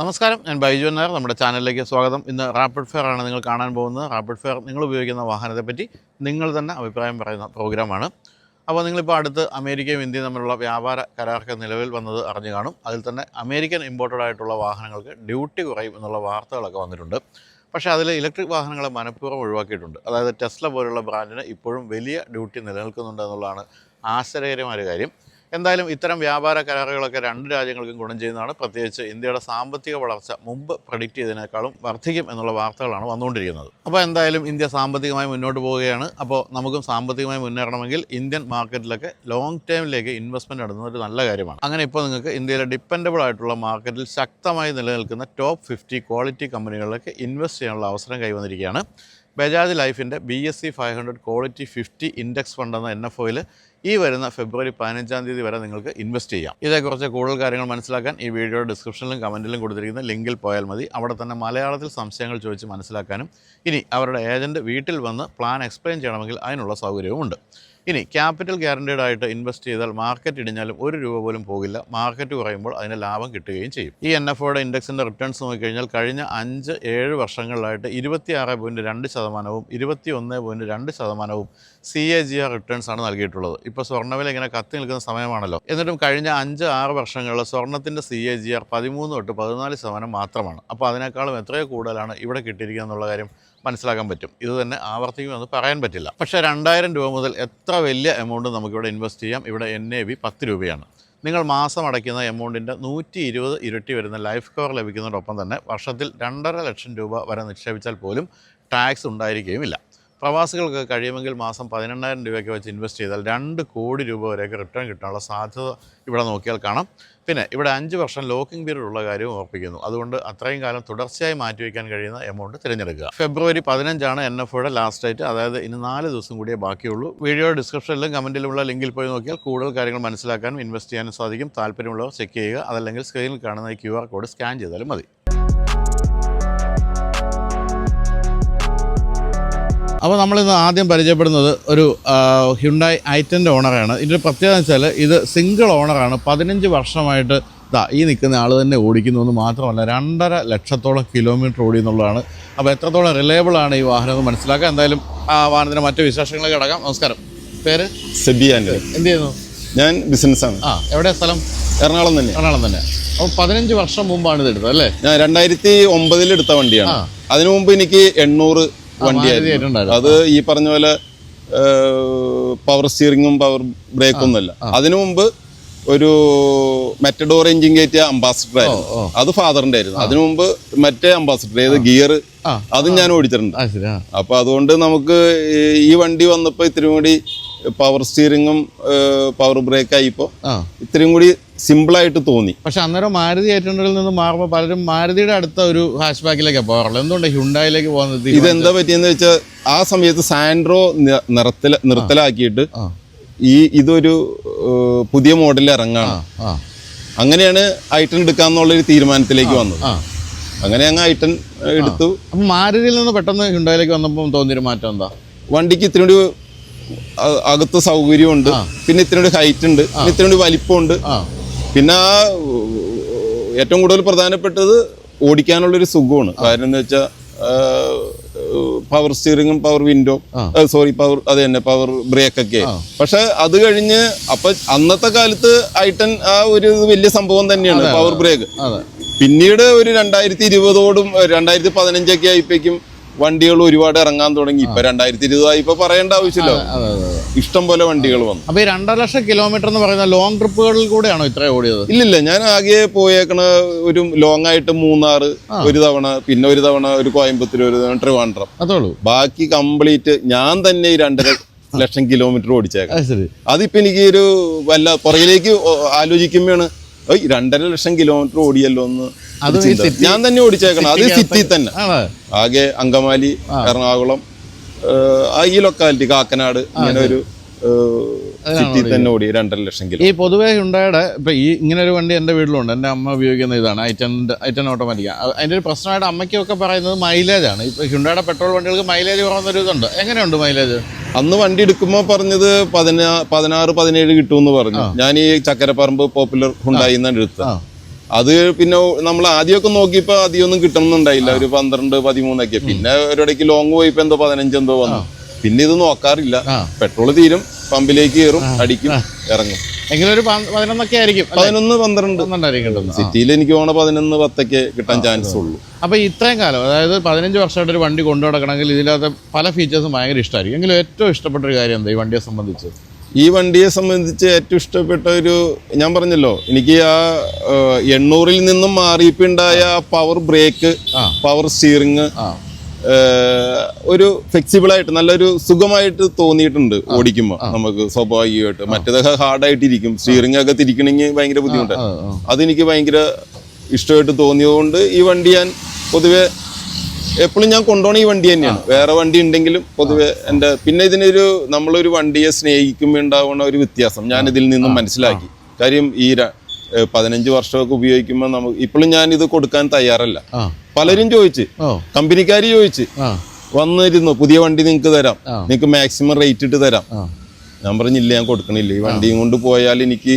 നമസ്കാരം ഞാൻ ബൈജു നായർ. നമ്മുടെ ചാനലിലേക്ക് സ്വാഗതം. ഇന്ന് റാപ്പിഡ് ഫെയർ ആണ് നിങ്ങൾ കാണാൻ പോകുന്നത്. റാപ്പിഡ് ഫെയർ നിങ്ങൾ ഉപയോഗിക്കുന്ന വാഹനത്തെ പറ്റി നിങ്ങൾ തന്നെ അഭിപ്രായം പറയുന്ന പ്രോഗ്രാമാണ്. അപ്പോൾ നിങ്ങളിപ്പോൾ അടുത്ത് അമേരിക്കയും ഇന്ത്യയും തമ്മിലുള്ള വ്യാപാര കരാർക്ക് നിലവിൽ വന്നത് അറിഞ്ഞു കാണും. അതിൽ തന്നെ അമേരിക്കൻ ഇമ്പോർട്ടഡ് ആയിട്ടുള്ള വാഹനങ്ങൾക്ക് ഡ്യൂട്ടി കുറയും എന്നുള്ള വാർത്തകളൊക്കെ വന്നിട്ടുണ്ട്. പക്ഷേ അതിൽ ഇലക്ട്രിക് വാഹനങ്ങളെ മനഃപൂർവം ഒഴിവാക്കിയിട്ടുണ്ട്. അതായത് ടെസ്ല പോലുള്ള ബ്രാൻഡിന് ഇപ്പോഴും വലിയ ഡ്യൂട്ടി നിലനിൽക്കുന്നുണ്ട് എന്നുള്ളതാണ് ആശ്ചര്യകരമായ കാര്യം. എന്തായാലും ഇത്തരം വ്യാപാര കരാറുകളൊക്കെ രണ്ട് രാജ്യങ്ങൾക്കും ഗുണം ചെയ്യുന്നതാണ്. പ്രത്യേകിച്ച് ഇന്ത്യയുടെ സാമ്പത്തിക വളർച്ച മുമ്പ് പ്രഡിക്റ്റ് ചെയ്തതിനേക്കാളും വർദ്ധിക്കും എന്നുള്ള വാർത്തകളാണ് വന്നുകൊണ്ടിരിക്കുന്നത്. അപ്പോൾ എന്തായാലും ഇന്ത്യ സാമ്പത്തികമായി മുന്നോട്ട് പോവുകയാണ്. അപ്പോൾ നമുക്കും സാമ്പത്തികമായി മുന്നേറണമെങ്കിൽ ഇന്ത്യൻ മാർക്കറ്റിലൊക്കെ ലോങ് ടൈമിലേക്ക് ഇൻവെസ്റ്റ്മെന്റ് നടത്തുന്നത് ഒരു നല്ല കാര്യമാണ്. അങ്ങനെ ഇപ്പോൾ നിങ്ങൾക്ക് ഇന്ത്യയിലെ ഡിപ്പെൻഡബിൾ ആയിട്ടുള്ള മാർക്കറ്റിൽ ശക്തമായി നിലനിൽക്കുന്ന ടോപ്പ് ഫിഫ്റ്റി ക്വാളിറ്റി കമ്പനികളിലേക്ക് ഇൻവെസ്റ്റ് ചെയ്യാനുള്ള അവസരം കൈവന്നിരിക്കുകയാണ്. ബജാജ് ലൈഫിന്റെ B S C five hundred quality fifty index fund എന്ന എൻ എഫ് ഒയിൽ ഈ വരുന്ന ഫെബ്രുവരി പതിനഞ്ചാം തീയതി വരെ നിങ്ങൾക്ക് ഇൻവെസ്റ്റ് ചെയ്യാം. ഇതേക്കുറിച്ച് കൂടുതൽ കാര്യങ്ങൾ മനസ്സിലാക്കാൻ ഈ വീഡിയോയുടെ ഡിസ്ക്രിപ്ഷനിലും കമന്റിലും കൊടുത്തിരിക്കുന്ന ലിങ്കിൽ പോയാൽ മതി. അവിടെ തന്നെ മലയാളത്തിൽ സംശയങ്ങൾ ചോദിച്ച് മനസ്സിലാക്കാനും ഇനി അവരുടെ ഏജന്റ് വീട്ടിൽ വന്ന് പ്ലാൻ എക്സ്പ്ലെയിൻ ചെയ്യണമെങ്കിൽ അതിനുള്ള സൗകര്യവുമുണ്ട്. ഇനി ക്യാപിറ്റൽ ഗ്യാരണ്ടീഡ് ആയിട്ട് ഇൻവെസ്റ്റ് ചെയ്താൽ മാർക്കറ്റ് ഇടിഞ്ഞാലും ഒരു രൂപ പോലും പോകില്ല. മാർക്കറ്റ് കുറയുമ്പോൾ അതിന് ലാഭം കിട്ടുകയും ചെയ്യും. ഈ എൻ എഫ് ഒയുടെ ഇൻഡെക്സിന്റെ റിട്ടേൺസ് നോക്കിക്കഴിഞ്ഞാൽ കഴിഞ്ഞ അഞ്ച് ഏഴ് വർഷങ്ങളിലായിട്ട് ഇരുപത്തി ആറ് പോയിന്റ് രണ്ട് ശതമാനവും ഇരുപത്തി ഒന്ന് പോയിന്റ് രണ്ട് ശതമാനവും C A G R returns ആണ് നൽകിയിട്ടുള്ളത്. ഇപ്പോൾ സ്വർണവില ഇങ്ങനെ കത്തി നിൽക്കുന്ന സമയമാണല്ലോ. എന്നിട്ടും കഴിഞ്ഞ അഞ്ച് ആറ് വർഷങ്ങളിൽ സ്വർണത്തിന്റെ സി എ ജി ആർ പതിമൂന്ന് തൊട്ട് പതിനാല് ശതമാനം മാത്രമാണ്. അപ്പോൾ അതിനേക്കാളും എത്രയോ കൂടുതലാണ് ഇവിടെ കിട്ടിയിരിക്കുക എന്നുള്ള കാര്യം മനസ്സിലാക്കാൻ പറ്റും. ഇത് തന്നെ ആവർത്തിക്കുമെന്ന് പറയാൻ പറ്റില്ല. പക്ഷേ രണ്ടായിരം രൂപ മുതൽ എത്ര വലിയ എമൗണ്ട് നമുക്കിവിടെ ഇൻവെസ്റ്റ് ചെയ്യാം? ഇവിടെ എൻ എ ബി പത്ത് രൂപയാണ്. നിങ്ങൾ മാസം അടയ്ക്കുന്ന എമൗണ്ടിന്റെ നൂറ്റി ഇരുപത് ഇരട്ടി വരുന്ന ലൈഫ് കവർ ലഭിക്കുന്നതോടൊപ്പം തന്നെ വർഷത്തിൽ രണ്ടര ലക്ഷം രൂപ വരെ നിക്ഷേപിച്ചാൽ പോലും ടാക്സ് ഉണ്ടായിരിക്കുകയുമില്ല. പ്രവാസികൾക്ക് കഴിയുമെങ്കിൽ മാസം പതിനെണ്ണായിരം രൂപയൊക്കെ വെച്ച് ഇൻവെസ്റ്റ് ചെയ്താൽ രണ്ട് കോടി രൂപ വരെയൊക്കെ റിട്ടേൺ കിട്ടാനുള്ള സാധ്യത ഇവിടെ നോക്കിയാൽ കാണാം. പിന്നെ ഇവിടെ അഞ്ച് വർഷം ലോക്കിംഗ് പീരീഡ് ഉള്ള കാര്യവും ഓർപ്പിക്കുന്നു. അതുകൊണ്ട് അത്രയും കാലം തുടർച്ചയായി മാറ്റിവെക്കാൻ കഴിയുന്ന എമൗണ്ട് തിരഞ്ഞെടുക്കുക. ഫെബ്രുവരി പതിനഞ്ചാണ് എൻ എഫ് ലാസ്റ്റ് ഡേറ്റ് അതായത് ഇനി നാല് ദിവസം കൂടിയേ ബാക്കിയുള്ളൂ. വീഡിയോ ഡിസ്ക്രിപ്ഷനിലും കമന്റിലുമുള്ള ലിങ്കിൽ പോയി നോക്കിയാൽ കൂടുതൽ കാര്യങ്ങൾ മനസ്സിലാക്കാനും ഇൻവെസ്റ്റ് ചെയ്യാനും സാധിക്കും. താല്പര്യമുള്ളവർ ചെക്ക് ചെയ്യുക. അതല്ലെങ്കിൽ സ്ക്രീനിൽ കാണുന്ന ക്യു ആർ കോഡ് സ്കാൻ ചെയ്താലും മതി. അപ്പോൾ നമ്മളിന്ന് ആദ്യം പരിചയപ്പെടുന്നത് ഒരു ഹ്യുണ്ടായി ഐറ്റന്റെ ഓണറാണ് ഇതിന്റെ പ്രത്യേകത വെച്ചാൽ ഇത് സിംഗിൾ ഓണറാണ് പതിനഞ്ച് വർഷമായിട്ട് ദാ ഈ നിൽക്കുന്ന ആൾ തന്നെ ഓടിക്കുന്നു എന്ന് മാത്രമല്ല രണ്ടര ലക്ഷത്തോളം കിലോമീറ്റർ ഓടി എന്നുള്ളതാണ് അപ്പോൾ എത്രത്തോളം റിലയബിൾ ആണ് ഈ വാഹനം എന്ന് മനസ്സിലാക്കുക എന്തായാലും ആ വാഹനത്തിന്റെ മറ്റു വിശേഷങ്ങളിലേക്ക് കിടക്കാം. നമസ്കാരം. പേര്? സെബിയാന്റെ എന്ത് ചെയ്യുന്നു? ഞാൻ ബിസിനസ്സാണ് ആ എവിടെ സ്ഥലം? എറണാകുളം തന്നെ. എറണാകുളം തന്നെ. അപ്പോൾ പതിനഞ്ച് വർഷം മുമ്പാണ് ഇത് എടുത്തത് അല്ലേ? ഞാൻ രണ്ടായിരത്തി ഒമ്പതിൽ എടുത്ത വണ്ടിയാണ്. അതിനു മുമ്പ് എനിക്ക് എണ്ണൂറ് വണ്ടിയായിരുന്നു. അത് ഈ പറഞ്ഞ പോലെ പവർ സ്റ്റിയറിങ്ങും പവർ ബ്രേക്കും ഒന്നുമല്ല. അതിനു മുമ്പ് ഒരു മെറ്റഡോർ എഞ്ചിൻ കയറ്റിയ അംബാസിഡർ ആയിരുന്നു. അത് ഫാദറിന്റെ ആയിരുന്നു. അതിനു മുമ്പ് മറ്റേ അംബാസിഡർ ഏത് ഗിയർ അതും ഞാൻ ഓടിച്ചിട്ടുണ്ട്. അപ്പൊ അതുകൊണ്ട് നമുക്ക് ഈ- വണ്ടി വന്നപ്പോ ഇത്തിരി കൂടി പവർ സ്റ്റിയറിങ്ങും പവർ ബ്രേക്ക് ആയിപ്പോ ഇത്തിരി ഇത്രയും കൂടി സിമ്പിളായിട്ട് തോന്നി. പക്ഷെ അന്നേരം മാരുതി എയ്റ്റ് നിന്ന് മാറുമ്പോൾ പലരും മാരുതിയുടെ അടുത്ത ഒരു ഹാഷ് ബാക്കിലേക്കാണ് പോകാറുള്ളത്. എന്തുകൊണ്ട് ഹ്യുണ്ടായിലേക്ക് പോകുന്നത്? ഇതെന്താ പറ്റിയെന്ന് വെച്ചാൽ ആ സമയത്ത് സാൻഡ്രോ നിറത്തില നിർത്തലാക്കിയിട്ട് ഈ ഇതൊരു പുതിയ മോഡൽ ഇറങ്ങാണ്. അങ്ങനെയാണ് ഐട്ടൺ എടുക്കാന്നുള്ളൊരു തീരുമാനത്തിലേക്ക് വന്നത്. അങ്ങനെ അങ്ങ് ഐട്ടൺ എടുത്തു. മാരുതിയിൽ നിന്ന് പെട്ടെന്ന് ഹ്യുണ്ടായിലേക്ക് വന്നപ്പോൾ തോന്നിയൊരു മാറ്റം എന്താ? വണ്ടിക്ക് ഇത്തിരി കൂടി അകത്ത് സൗകര്യമുണ്ട്. പിന്നെ ഇത്തിരി ഹൈറ്റ് ഉണ്ട് പിന്നെ ഇത്തിരി വലിപ്പമുണ്ട്. പിന്നെ ആ ഏറ്റവും കൂടുതൽ പ്രധാനപ്പെട്ടത് ഓടിക്കാനുള്ളൊരു സുഖമാണ്. കാരണം എന്ന് വെച്ചാൽ പവർ സ്റ്റിയറിങ്ങും പവർ വിൻഡോ സോറി പവർ അത് തന്നെ പവർ ബ്രേക്ക് ഒക്കെ. പക്ഷെ അത് കഴിഞ്ഞ് അപ്പൊ അന്നത്തെ കാലത്ത് ഐട്ടൻ ആ ഒരു വലിയ സംഭവം തന്നെയാണ് പവർ ബ്രേക്ക് പിന്നീട് ഒരു രണ്ടായിരത്തി ഇരുപതോടും രണ്ടായിരത്തി പതിനഞ്ചൊക്കെ ആയപ്പോഴേക്കും വണ്ടികൾ ഒരുപാട് ഇറങ്ങാൻ തുടങ്ങി. ഇപ്പൊ രണ്ടായിരത്തി ഇരുപതായി ഇപ്പൊ പറയേണ്ട ആവശ്യമില്ല. ഇഷ്ടം പോലെ വണ്ടികൾ വന്നു. അപ്പൊ ഈ രണ്ടര ലക്ഷം കിലോമീറ്റർ എന്ന് പറയുന്ന ലോങ് ട്രിപ്പുകളിൽ കൂടെയാണോ ഇത്ര ഓടിയത്? ഇല്ലില്ല ഞാൻ ആകെ പോയേക്കണ ഒരു ലോങ് ആയിട്ട് മൂന്നാർ ഒരു തവണ പിന്നെ ഒരു തവണ ഒരു കോയമ്പത്തൂർ ഒരു തവണ ട്രിവാൻഡ്രം. അതേ ഉള്ളൂ ബാക്കി കംപ്ലീറ്റ് ഞാൻ തന്നെ ഈ രണ്ടര ലക്ഷം കിലോമീറ്റർ ഓടിച്ചേക്കാം അതിപ്പോ എനിക്ക് ഒരു വല്ല പുറകിലേക്ക് ആലോചിക്കുമ്പോഴാണ് "ഓയ്, രണ്ടര ലക്ഷം കിലോമീറ്റർ ഓടിയല്ലോ എന്ന് അതും ഞാൻ തന്നെ ഓടിച്ചേക്കണം അത് സിറ്റി തന്നെ. ആകെ അങ്കമാലി എറണാകുളം ആ ഈ ലൊക്കാലിറ്റി കാക്കനാട് ഇങ്ങനെ ഒരു സിറ്റി തന്നെ ഓടി രണ്ടര ലക്ഷം കിലോ. ഈ പൊതുവേ ഹുണ്ടായുടെ ഇപ്പൊ ഈ ഇങ്ങനെ ഒരു വണ്ടി എന്റെ വീട്ടിലുണ്ട്. എന്റെ അമ്മ ഉപയോഗിക്കുന്ന ഇതാണ്. ഐറ്റൻ ഐറ്റൻ ഓട്ടോമാറ്റിക് അതിന്റെ ഒരു പ്രശ്നമായിട്ട് അമ്മയ്ക്കൊക്കെ പറയുന്നത് മൈലേജ് ആണ്. ഇപ്പൊ ഹുണ്ടായുടെ പെട്രോൾ വണ്ടികൾക്ക് മൈലേജ് കുറവുന്നൊരു ഇതുണ്ട്. എങ്ങനെയുണ്ട് മൈലേജ് അന്ന് വണ്ടി എടുക്കുമ്പോൾ പറഞ്ഞത് പതിനാ പതിനാറ് പതിനേഴ് കിട്ടുമെന്ന് പറഞ്ഞു. ഞാൻ ഈ ചക്കരപ്പറമ്പ് പോപ്പുലർ ഹുണ്ടായി എടുത്ത എടുത്തത്. അത് പിന്നെ നമ്മൾ ആദ്യമൊക്കെ നോക്കിയപ്പോ അധികമൊന്നും കിട്ടണമെന്നുണ്ടായില്ല ഒരു പന്ത്രണ്ട് പതിമൂന്നൊക്കെ. പിന്നെ ഒരിടയ്ക്ക് ലോങ് പോയിപ്പോ എന്തോ പതിനഞ്ചെന്തോ വന്നു. പിന്നെ ഇത് നോക്കാറില്ല. പെട്രോൾ തീരും പമ്പിലേക്ക് കയറും അടിക്കും ഇറങ്ങും. എങ്കിലും ഒരു പ- പതിനൊന്നൊക്കെ ആയിരിക്കും? പതിനൊന്ന് പന്ത്രണ്ട്. സിറ്റിയിൽ എനിക്ക് പോണ പതിനൊന്ന് പത്തൊക്കെ കിട്ടാൻ ചാൻസ് ഉള്ളൂ. അപ്പൊ ഇത്രയും കാലം അതായത് പതിനഞ്ച് വർഷമായിട്ട് ഒരു വണ്ടി കൊണ്ടു നടക്കണമെങ്കിൽ ഇതിനകത്ത് പല ഫീച്ചേഴ്സും ഭയങ്കര ഇഷ്ടമായിരിക്കും. എങ്കിലും ഏറ്റവും ഇഷ്ടപ്പെട്ട ഒരു കാര്യം എന്താ ഈ വണ്ടിയെ സംബന്ധിച്ച്? ഈ വണ്ടിയെ സംബന്ധിച്ച് ഏറ്റവും ഇഷ്ടപ്പെട്ട ഒരു ഞാൻ പറഞ്ഞല്ലോ എനിക്ക് ആ എണ്ണൂറിൽ നിന്നും മാറിയിപ്പുണ്ടായ പവർ ബ്രേക്ക് പവർ സ്റ്റിയറിങ് ഒരു ഫ്ലെക്സിബിൾ ആയിട്ട് നല്ലൊരു സുഖമായിട്ട് തോന്നിയിട്ടുണ്ട് ഓടിക്കുമ്പോൾ നമുക്ക് സ്വാഭാവികമായിട്ട്. മറ്റേതൊക്കെ ഹാർഡായിട്ടിരിക്കും. സ്റ്റിയറിംഗ് ഒക്കെ തിരിക്കണമെങ്കിൽ ഭയങ്കര ബുദ്ധിമുട്ടാണ്. അതെനിക്ക് ഭയങ്കര ഇഷ്ടമായിട്ട് തോന്നിയതുകൊണ്ട് ഈ വണ്ടി ഞാൻ പൊതുവെ എപ്പോഴും ഞാൻ കൊണ്ടുപോകണ ഈ വണ്ടി തന്നെയാണ്. വേറെ വണ്ടി ഉണ്ടെങ്കിലും പൊതുവെ എന്റെ പിന്നെ ഇതിനൊരു നമ്മളൊരു വണ്ടിയെ സ്നേഹിക്കുമ്പോൾ ഉണ്ടാവുന്ന ഒരു വ്യത്യാസം ഞാൻ ഇതിൽ നിന്നും മനസ്സിലാക്കി. കാര്യം ഈ പതിനഞ്ച് വർഷമൊക്കെ ഉപയോഗിക്കുമ്പോൾ നമുക്ക് ഇപ്പോഴും ഞാൻ ഇത് കൊടുക്കാൻ തയ്യാറല്ല. പലരും ചോദിച്ച്. കമ്പനിക്കാര് ചോദിച്ച്. വന്നിരുന്നു പുതിയ വണ്ടി നിങ്ങക്ക് തരാം. നിങ്ങക്ക് മാക്സിമം റേറ്റ് ഇട്ട് തരാം. ഞാൻ പറഞ്ഞില്ല ഞാൻ കൊടുക്കണില്ല? ഈ വണ്ടിയും കൊണ്ട് പോയാൽ എനിക്ക്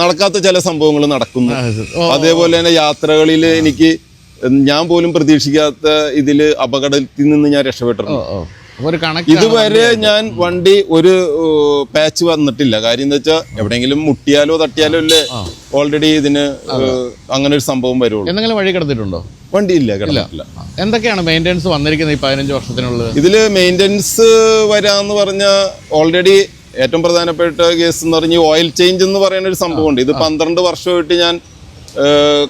നടക്കാത്ത ചില സംഭവങ്ങൾ നടക്കുന്നു. അതേപോലെ തന്നെ യാത്രകളിൽ എനിക്ക് ഞാൻ പോലും പ്രതീക്ഷിക്കാത്ത ഇതിൽ അപകടത്തിൽ നിന്ന് ഞാൻ രക്ഷപ്പെട്ടിട്ടുണ്ട്. ഇതുവരെ ഞാൻ വണ്ടി ഒരു പാച്ച് വന്നിട്ടില്ല. കാര്യം എന്താ വെച്ചാൽ എവിടെയെങ്കിലും മുട്ടിയാലോ തട്ടിയാലോ അല്ലേ? ഓൾറെഡി ഇതിന് അങ്ങനെ ഒരു സംഭവം വരുള്ളൂ. എന്തെങ്കിലും വഴി കിടന്നിട്ടുണ്ടോ വണ്ടി ഇല്ല. കിടന്നിട്ടില്ല. എന്തൊക്കെയാണ് മെയിന്റെനൻസ് വന്നിരിക്കുന്നത് ഈ പതിനഞ്ച് വർഷത്തിനുള്ളത്? ഇതിൽ മെയിന്റെനൻസ് വരാന്ന് പറഞ്ഞ ഓൾറെഡി ഏറ്റവും പ്രധാനപ്പെട്ട കേസ് എന്ന് പറഞ്ഞാൽ ഓയിൽ ചേഞ്ച് എന്ന് പറയുന്ന ഒരു സംഭവമുണ്ട്. ഇത് പന്ത്രണ്ട് വർഷമായിട്ട് ഞാൻ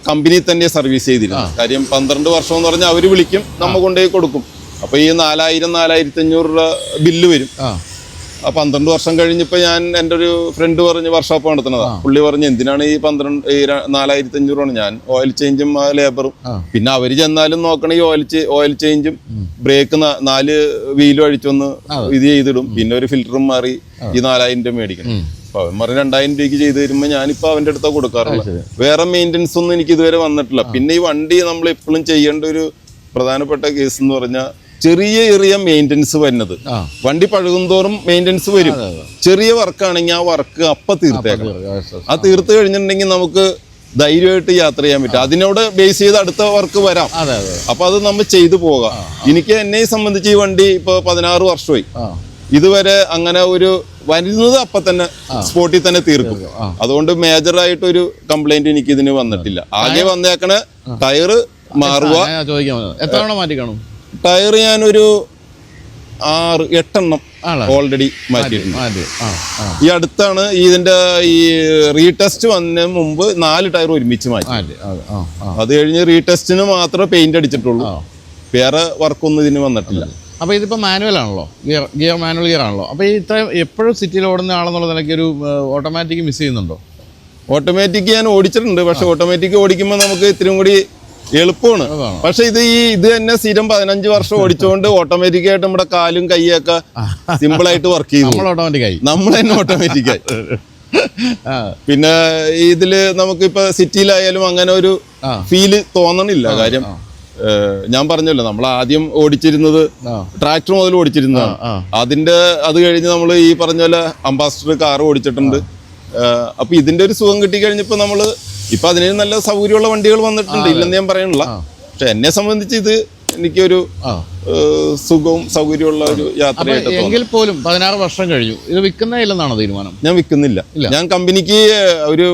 കമ്പനി തന്നെ സർവീസ് ചെയ്തിരുന്നു. കാര്യം പന്ത്രണ്ട് വർഷം എന്ന് പറഞ്ഞാൽ അവർ വിളിക്കും നമ്മ കൊണ്ടുപോയി കൊടുക്കും. അപ്പൊ ഈ നാലായിരം നാലായിരത്തി അഞ്ഞൂറ് രൂപ ബില്ല് വരും. ആ. പന്ത്രണ്ട് വർഷം കഴിഞ്ഞപ്പോൾ ഞാൻ എന്റെ ഒരു ഫ്രണ്ട് പറഞ്ഞ് വർക്ക്ഷോപ്പ് നടത്തുന്നതാ. പുള്ളി പറഞ്ഞ് എന്തിനാണ് ഈ പന്ത്രണ്ട് ഈ നാലായിരത്തി അഞ്ഞൂറാണ് ഞാൻ ഓയിൽ ചേഞ്ചും ആ ലേബറും പിന്നെ അവർ ചെന്നാലും നോക്കണ ഈ ഓയിൽ ഓയിൽ ചേഞ്ചും ബ്രേക്ക് നാല് വീലും അഴിച്ചൊന്ന് ഇത് ചെയ്തിടും. പിന്നെ ഒരു ഫിൽറ്ററും മാറി ഈ നാലായിരം രൂപ മേടിക്കണം. അപ്പൊ അവൻ പറഞ്ഞ രണ്ടായിരം രൂപയ്ക്ക് ചെയ്ത് തരുമ്പോൾ ഞാനിപ്പോ അവന്റെ അടുത്താ കൊടുക്കാറുള്ളത്. വേറെ മെയിന്റെനൻസ് ഒന്നും എനിക്ക് ഇതുവരെ വന്നിട്ടില്ല. പിന്നെ ഈ വണ്ടി നമ്മൾ എപ്പോഴും ചെയ്യേണ്ട ഒരു പ്രധാനപ്പെട്ട കേസ് എന്ന് പറഞ്ഞാൽ ചെറിയ ചെറിയ മെയിന്റനൻസ് വരുന്നത്. വണ്ടി പഴകുന്തോറും മെയിന്റനൻസ് വരും. ചെറിയ വർക്കാണെങ്കിൽ ആ വർക്ക് അപ്പം തീർത്തേക്കണം. ആ തീർത്ത് കഴിഞ്ഞിട്ടുണ്ടെങ്കിൽ നമുക്ക് ധൈര്യമായിട്ട് യാത്ര ചെയ്യാൻ പറ്റും. അതിനോട് ബേസ് ചെയ്ത് അടുത്ത വർക്ക് വരാം. അപ്പൊ അത് നമ്മൾ ചെയ്തു പോകാം. എനിക്ക് എന്നെ സംബന്ധിച്ച് ഈ വണ്ടി ഇപ്പൊ പതിനാറ് വർഷമായി. ഇതുവരെ അങ്ങനെ ഒരു വരുന്നത് അപ്പൊ തന്നെ സ്പോട്ടിൽ തന്നെ തീർക്കും. അതുകൊണ്ട് അതുകൊണ്ട് മേജറായിട്ട് ഒരു കംപ്ലൈന്റ് എനിക്ക് ഇതിന് വന്നിട്ടില്ല ആകെ വന്നേക്കണ ടയറ് മാറുക. എത്ര തവണ മാറ്റി കാണും? ടയർ ഞാനൊരു ആറ് എട്ടെണ്ണം ഓൾറെഡി മാറ്റിയിട്ടുണ്ട്. ഈ അടുത്താണ് ഇതിന്റെ ഈ റീടെസ്റ്റ് വന്നതിന് മുമ്പ് നാല് ടയർ ഒരുമിച്ച് മാറ്റി. അതെ കഴിഞ്ഞ് റീടെസ്റ്റിന് മാത്രമേ പെയിന്റ് അടിച്ചിട്ടുള്ളൂ. വേറെ വർക്കൊന്നും ഇതിന് വന്നിട്ടില്ല. അപ്പോൾ ഇതിപ്പോൾ മാനുവൽ ആണല്ലോ? ഗിയർ ഗിയർ മാനുവൽ ഗിയർ ആണല്ലോ? അപ്പോൾ ഈ ഇത്രയും എപ്പോഴും സിറ്റിയിൽ ഓടുന്ന ആളെന്നുള്ള നിലയ്ക്ക് ഒരു ഓട്ടോമാറ്റിക് മിസ് ചെയ്യുന്നുണ്ടോ? ഓട്ടോമാറ്റിക് ഞാൻ ഓടിച്ചിട്ടുണ്ട്. പക്ഷെ ഓട്ടോമാറ്റിക് ഓടിക്കുമ്പോൾ നമുക്ക് ഇത്തിരി കൂടി എളുപ്പമാണ്. പക്ഷെ ഇത് ഈ ഇത് തന്നെ സ്ഥിരം പതിനഞ്ച് വർഷം ഓടിച്ചുകൊണ്ട് ഓട്ടോമാറ്റിക് ആയിട്ട് നമ്മുടെ കാലും കൈയൊക്കെ സിമ്പിൾ ആയിട്ട് വർക്ക് ചെയ്യുന്നു നമ്മൾ നമ്മൾ തന്നെ ഓട്ടോമാറ്റിക് ആയി. പിന്നെ ഇതിൽ നമുക്കിപ്പോ സിറ്റിയിലായാലും അങ്ങനെ ഒരു. ഫീൽ തോന്നണില്ല കാര്യം. ഞാൻ പറഞ്ഞല്ലോ നമ്മൾ ആദ്യം ഓടിച്ചിരുന്നത് ട്രാക്ടർ മുതൽ ഓടിച്ചിരുന്നതാണ്. അതിന്റെ അത് കഴിഞ്ഞ് നമ്മൾ ഈ പറഞ്ഞ പോലെ അംബാസിഡർ കാർ ഓടിച്ചിട്ടുണ്ട്. അപ്പൊ ഇതിന്റെ ഒരു സുഖം കിട്ടി കഴിഞ്ഞപ്പോ നമ്മൾ ഇപ്പൊ അതിന് നല്ല സൗകര്യമുള്ള വണ്ടികൾ വന്നിട്ടുണ്ട് ഇല്ലെന്ന് ഞാൻ പറയണില്ല. പക്ഷെ എന്നെ സംബന്ധിച്ച് ഇത് എനിക്കൊരു സുഖവും സൗകര്യമുള്ള ഒരു യാത്രയായിട്ട് എങ്കിൽ പോലും പതിനാറ് വർഷം കഴിഞ്ഞു. ഇത് വിൽക്കുന്നേ ഇല്ലെന്നാണോ തീരുമാനം? ഞാൻ വിൽക്കുന്നില്ല. ഞാൻ കമ്പനിക്ക് ഒരു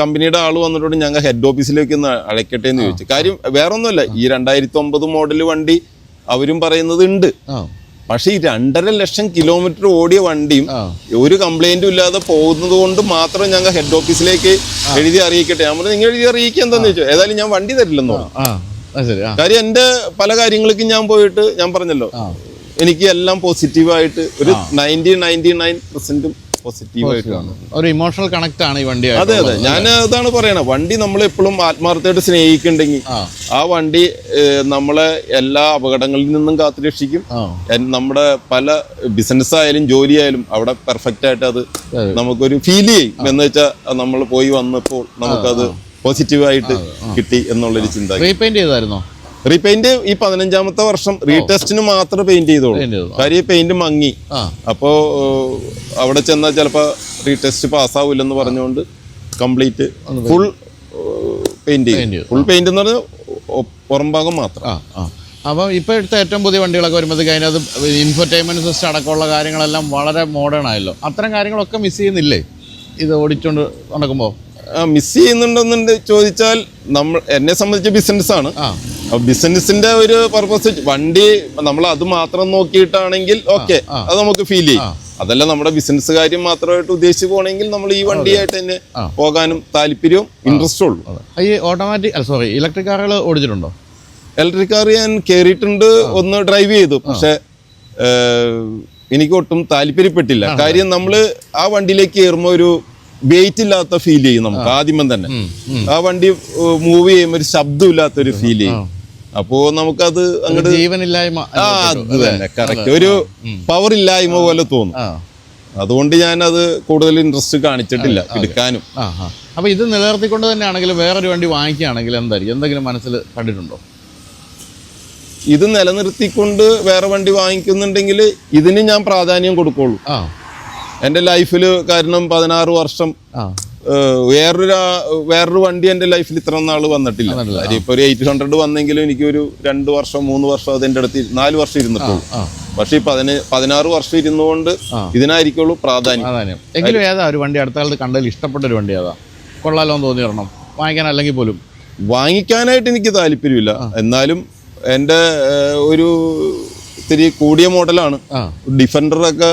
കമ്പനിയുടെ ആൾ വന്നിട്ടുണ്ട് ഞങ്ങൾ ഹെഡ് ഓഫീസിലേക്ക് ഒന്ന് അழைക്കട്ടെ എന്ന് ചോദിച്ചു. കാര്യം വേറൊന്നുമല്ല ഈ രണ്ടായിരത്തി ഒമ്പത് മോഡൽ വണ്ടി അവരും പറയുന്നത് ഉണ്ട്. പക്ഷെ ഈ രണ്ടര ലക്ഷം കിലോമീറ്റർ ഓടിയ വണ്ടിയും ഒരു കംപ്ലൈന്റും ഇല്ലാതെ പോകുന്നത് കൊണ്ട് മാത്രം ഞങ്ങൾ ഹെഡ് ഓഫീസിലേക്ക് എഴുതി അറിയിക്കട്ടെ. ഞാൻ പറഞ്ഞു നിങ്ങൾ എഴുതി അറിയിക്കാൻ എന്താന്ന് ചോദിച്ചു. ഏതായാലും ഞാൻ വണ്ടി തരില്ലെന്നോ കാര്യം എന്റെ പല കാര്യങ്ങൾക്കും ഞാൻ പോയിട്ട് ഞാൻ പറഞ്ഞല്ലോ. എനിക്ക് എല്ലാം പോസിറ്റീവായിട്ട് ഒരു നയന്റി നയന്റി നയൻ പെർസെന്റും പോസിറ്റീവായിട്ട് കാണും ഒരു ഇമോഷണൽ കണക്ട് ആണ് ഈ വണ്ടി അതെ അതെ. ഞാൻ അതാണ് പറയണത്. വണ്ടി നമ്മൾ എപ്പോഴും ആത്മാർത്ഥമായിട്ട് സ്നേഹിക്കുന്നുണ്ടെങ്കിൽ ആ. വണ്ടി നമ്മളെ എല്ലാ അപകടങ്ങളിൽ നിന്നും കാത്തുരക്ഷിക്കും. നമ്മുടെ പല ബിസിനസ് ആയാലും ജോലി ആയാലും അവിടെ പെർഫെക്റ്റ് ആയിട്ട് അത് നമുക്കൊരു ഫീൽ ചെയ്യും. എന്ന് വെച്ചാൽ നമ്മൾ പോയി വന്നപ്പോൾ നമുക്കത് പോസിറ്റീവായിട്ട് കിട്ടി എന്നുള്ളൊരു ചിന്ത. റീപെയിന്റ് ചെയ്തായിരുന്നോ? റീപെയിന്റ് ഈ പതിനഞ്ചാമത്തെ വർഷം റീടെസ്റ്റിന് മാത്രം പെയിന്റ് ചെയ്തോളൂ കാര്യം ഈ പെയിന്റ് മങ്ങി. അപ്പോ അവിടെ ചെന്നാൽ ചിലപ്പോ റീടെസ്റ്റ് പാസ്സാവില്ലെന്ന് പറഞ്ഞുകൊണ്ട് കംപ്ലീറ്റ് ഫുൾ പെയിന്റ് ചെയ്യും. ഫുൾ പെയിന്റ് എന്ന് പറഞ്ഞാൽ പുറംഭാഗം പുറം ഭാഗം മാത്രം. അപ്പം ഇപ്പോൾ എടുത്ത ഏറ്റവും പുതിയ വണ്ടികളൊക്കെ വരുമ്പോഴത്തേക്ക് അതിനകത്ത് ഇൻഫർടൈൻമെന്റ് സിസ്റ്റം അടക്കമുള്ള കാര്യങ്ങളെല്ലാം വളരെ മോഡേൺ ആയല്ലോ. അത്തരം കാര്യങ്ങളൊക്കെ മിസ് ചെയ്യുന്നില്ലേ? ഇത് ഓടിച്ചുകൊണ്ട് നടക്കുമ്പോൾ മിസ് ചെയ്യുന്നുണ്ടെന്നുണ്ട് ചോദിച്ചാൽ നമ്മൾ എന്നെ സംബന്ധിച്ച് ബിസിനസ് ആണ്. ആ. ബിസിനസിന്റെ ഒരു പർപ്പസ് വണ്ടി നമ്മൾ അത് മാത്രം നോക്കിയിട്ടാണെങ്കിൽ ഓക്കെ അത് നമുക്ക് ഫീൽ ചെയ്യും. അതല്ല നമ്മുടെ ബിസിനസ് കാര്യം മാത്രമായിട്ട് ഉദ്ദേശിച്ച് പോകണമെങ്കിൽ നമ്മൾ ഈ വണ്ടിയായിട്ട് തന്നെ പോകാനും താല്പര്യവും ഇൻട്രസ്റ്റും ഉള്ളൂ. ഈ ഓട്ടോമാറ്റിക് അല്ല സോറി ഇലക്ട്രിക് കാറുകൾ ഓടിച്ചിട്ടുണ്ടോ? ഇലക്ട്രിക് കാർ ഞാൻ കയറിയിട്ടുണ്ട് ഒന്ന് ഡ്രൈവ് ചെയ്തു. പക്ഷെ എനിക്ക് ഒട്ടും താല്പര്യപ്പെട്ടില്ല. കാര്യം നമ്മൾ ആ വണ്ടിയിലേക്ക് കയറുമ്പോൾ ഒരു വെയിറ്റ് ഇല്ലാത്ത ഫീൽ ചെയ്യും നമുക്ക് ആദ്യമേ തന്നെ. ആ വണ്ടി മൂവ് ചെയ്യുമ്പോൾ ഒരു ശബ്ദം ഒരു ഫീൽ ചെയ്യും. അപ്പോ നമുക്കത് അങ്ങോട്ട് ജീവനില്ലായ്മ ആ അത് തന്നെ കറക്റ്റ് ഒരു പവർ ഇല്ലായ്മ പോലെ തോന്നും. അതുകൊണ്ട് ഞാൻ അത് കൂടുതൽ ഇൻട്രസ്റ്റ് കാണിച്ചിട്ടില്ല എടുക്കാനും. അപ്പോൾ ഇത് നിലനിർത്തിക്കൊണ്ട് തന്നെയാണെങ്കിൽ വേറൊരു വണ്ടി വാങ്ങിക്കുകയാണെങ്കിൽ എന്തായിരിക്കും? എന്തെങ്കിലും മനസ്സിൽ കണ്ടിട്ടുണ്ടോ? ഇത് നിലനിർത്തിക്കൊണ്ട് വേറെ വണ്ടി വാങ്ങിക്കുന്നുണ്ടെങ്കിൽ ഇതിന് ഞാൻ പ്രാധാന്യം കൊടുക്കുള്ളൂ. എന്റെ ലൈഫിൽ കാരണം പതിനാറ് വർഷം വേറൊരു വേറൊരു വണ്ടി എന്റെ ലൈഫിൽ ഇത്ര നാൾ വന്നിട്ടില്ല. ഇപ്പൊ ഒരു എയ്റ്റ് ഹൺഡ്രഡ് വന്നെങ്കിലും എനിക്കൊരു രണ്ട് വർഷം മൂന്ന് വർഷം അതിന്റെ അടുത്ത് നാല് വർഷം ഇരുന്നിട്ടുള്ളൂ. പക്ഷേ ഈ പതിന പതിനാറ് വർഷം ഇരുന്നുകൊണ്ട് ഇതിനായിരിക്കുള്ളൂ പ്രാധാന്യം. പ്രാധാന്യം. എങ്കിലും ഏതാ ഒരു വണ്ടി അടുത്ത കാലത്ത് കണ്ടതിൽ ഇഷ്ടപ്പെട്ട ഒരു വണ്ടി ഏതാ? കൊള്ളാലോ എന്ന് തോന്നി വരണം വാങ്ങിക്കാൻ അല്ലെങ്കിൽ പോലും? വാങ്ങിക്കാനായിട്ട് എനിക്ക് താല്പര്യമില്ല. എന്നാലും എന്റെ ഒരു ഇത്തിരി കൂടിയ മോഡലാണ്. ഡിഫൻഡർ ഒക്കെ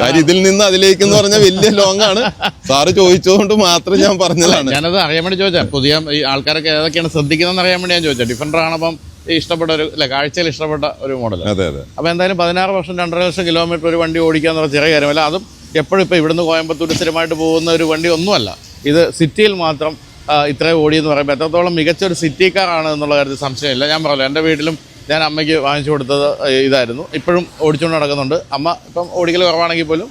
കാര്യം ഇതിൽ നിന്ന് അതിലേക്ക് എന്ന് പറഞ്ഞാൽ വലിയ ലോങ് ആണ് സാറ് ചോദിച്ചതുകൊണ്ട് മാത്രം ഞാൻ പറഞ്ഞതാണ്. ഞാനത് അറിയാൻ വേണ്ടി ചോദിച്ചാൽ പുതിയ ഈ ആൾക്കാരൊക്കെ ഏതൊക്കെയാണ് ശ്രദ്ധിക്കുന്നതെന്ന് അറിയാൻ വേണ്ടി ഞാൻ ചോദിച്ചത്. ഡിഫൻഡർ ആണപ്പം ഇഷ്ടപ്പെട്ട ഒരു അല്ല കാഴ്ചയിൽ ഇഷ്ടപ്പെട്ട ഒരു മോഡൽ അതെ അതെ. അപ്പോൾ എന്തായാലും പതിനാറ് വർഷം രണ്ടര ലക്ഷം കിലോമീറ്റർ ഒരു വണ്ടി ഓടിക്കുക എന്ന് പറഞ്ഞ ചെറിയ കാര്യമല്ല അതും എപ്പോഴും ഇപ്പോൾ ഇവിടുന്ന് കോയമ്പത്തൂർ സ്ഥിരമായിട്ട് പോകുന്ന ഒരു വണ്ടി ഒന്നുമല്ല. ഇത് സിറ്റിയിൽ മാത്രം ഇത്രയും ഓടിയെന്ന് പറയുമ്പോൾ എത്രത്തോളം മികച്ച ഒരു സിറ്റി ആണ് എന്നുള്ള കാര്യത്തിൽ സംശയമില്ല. ഞാൻ പറഞ്ഞു എന്റെ വീട്ടിലും ഞാൻ അമ്മയ്ക്ക് വാങ്ങിച്ചു കൊടുത്തത് ഇതായിരുന്നു. ഇപ്പോഴും ഓടിച്ചുകൊണ്ട് നടക്കുന്നുണ്ട്. അമ്മ ഇപ്പം ഓടിക്കൽ കുറവാണെങ്കിൽ പോലും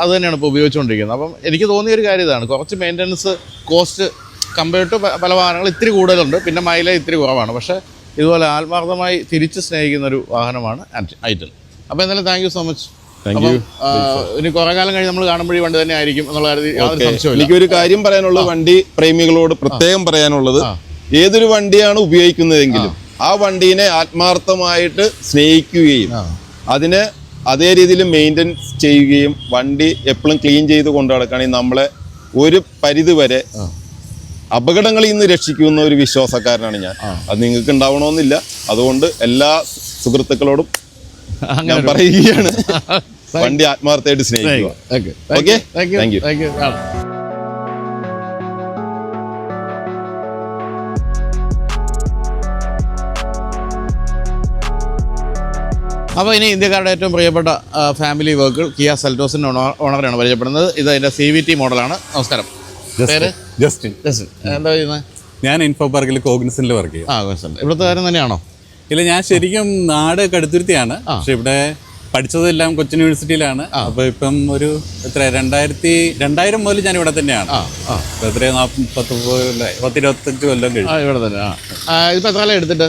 അത് തന്നെയാണ് ഇപ്പോൾ ഉപയോഗിച്ചുകൊണ്ടിരിക്കുന്നത്. അപ്പം എനിക്ക് തോന്നിയ ഒരു കാര്യം ഇതാണ്. കുറച്ച് മെയിന്റനൻസ് കോസ്റ്റ് കമ്പയർ ടു പല വാഹനങ്ങൾ ഇത്തിരി കൂടുതലുണ്ട്. പിന്നെ മൈലേജ് ഇത്തിരി കുറവാണ്. പക്ഷേ ഇതുപോലെ ആത്മാർത്ഥമായി തിരിച്ച് സ്നേഹിക്കുന്ന ഒരു വാഹനമാണ് ഐറ്റൽ. അപ്പോൾ എന്തായാലും താങ്ക് യു സോ മച്ച്. ഇനി കുറെ കാലം കഴിഞ്ഞ് നമ്മൾ കാണുമ്പോഴേ വണ്ടി തന്നെ ആയിരിക്കും എന്നുള്ള കാര്യത്തിൽ സംശയമില്ല എനിക്കൊരു കാര്യം പറയാനുള്ളത് വണ്ടി പ്രേമികളോട് പ്രത്യേകം പറയാനുള്ളത്. ഏതൊരു വണ്ടിയാണ് ഉപയോഗിക്കുന്നതെങ്കിലും ആ വണ്ടീനെ ആത്മാർത്ഥമായിട്ട് സ്നേഹിക്കുകയും അതിനെ അതേ രീതിയിൽ മെയിന്റെനൻസ് ചെയ്യുകയും വണ്ടി എപ്പോഴും ക്ലീൻ ചെയ്ത് കൊണ്ടു നടക്കുകയാണെങ്കിൽ നമ്മളെ ഒരു പരിധിവരെ അപകടങ്ങളിൽ നിന്ന് രക്ഷിക്കുന്ന ഒരു വിശ്വാസക്കാരനാണ് ഞാൻ. അത് നിങ്ങൾക്ക് ഉണ്ടാവണമെന്നില്ല. അതുകൊണ്ട് എല്ലാ സുഹൃത്തുക്കളോടും ഞാൻ പറയുകയാണ്. വണ്ടി ആത്മാർത്ഥമായിട്ട് സ്നേഹിക്കുക. ഓക്കെ? താങ്ക് യു അപ്പോൾ ഇനി ഇന്ത്യക്കാരുടെ ഏറ്റവും പ്രിയപ്പെട്ട ഫാമിലി വെഹിക്കിൾ കിയ സെൽറ്റോസിന്റെ ഓണറാണ് പരിചയപ്പെടുന്നത്. ഇത് അതിന്റെ സി വി ടി മോഡലാണ്. നമസ്കാരം. പേര്? ജസ്റ്റിൻ. ജസ്റ്റിൻ. എന്താ ചെയ്യുന്നത് ഞാൻ ഇൻഫോ പാർക്കിൽ കോഗ്നിസനിൽ വർക്ക് ചെയ്യും. ആ കോഗ്നിസൻ ഇവിടുത്തെ കാര്യം തന്നെയാണോ? ഇല്ല ഞാൻ ശരിക്കും നാട് കടുത്തുരുത്തിയാണ് പക്ഷെ ഇവിടെ പഠിച്ചതെല്ലാം കൊച്ചിൻ യൂണിവേഴ്സിറ്റിയിലാണ് അപ്പോൾ ഇപ്പം ഒരു എത്ര രണ്ടായിരത്തി രണ്ടായിരം മുതൽ ഞാൻ ഇവിടെ തന്നെയാണ്. എത്ര പത്ത് പത്ത് ഇരുപത്തഞ്ച് കൊല്ലം കഴിഞ്ഞു. ഇവിടെ തന്നെ. ആ, എത്ര കാലം എടുത്തിട്ട്?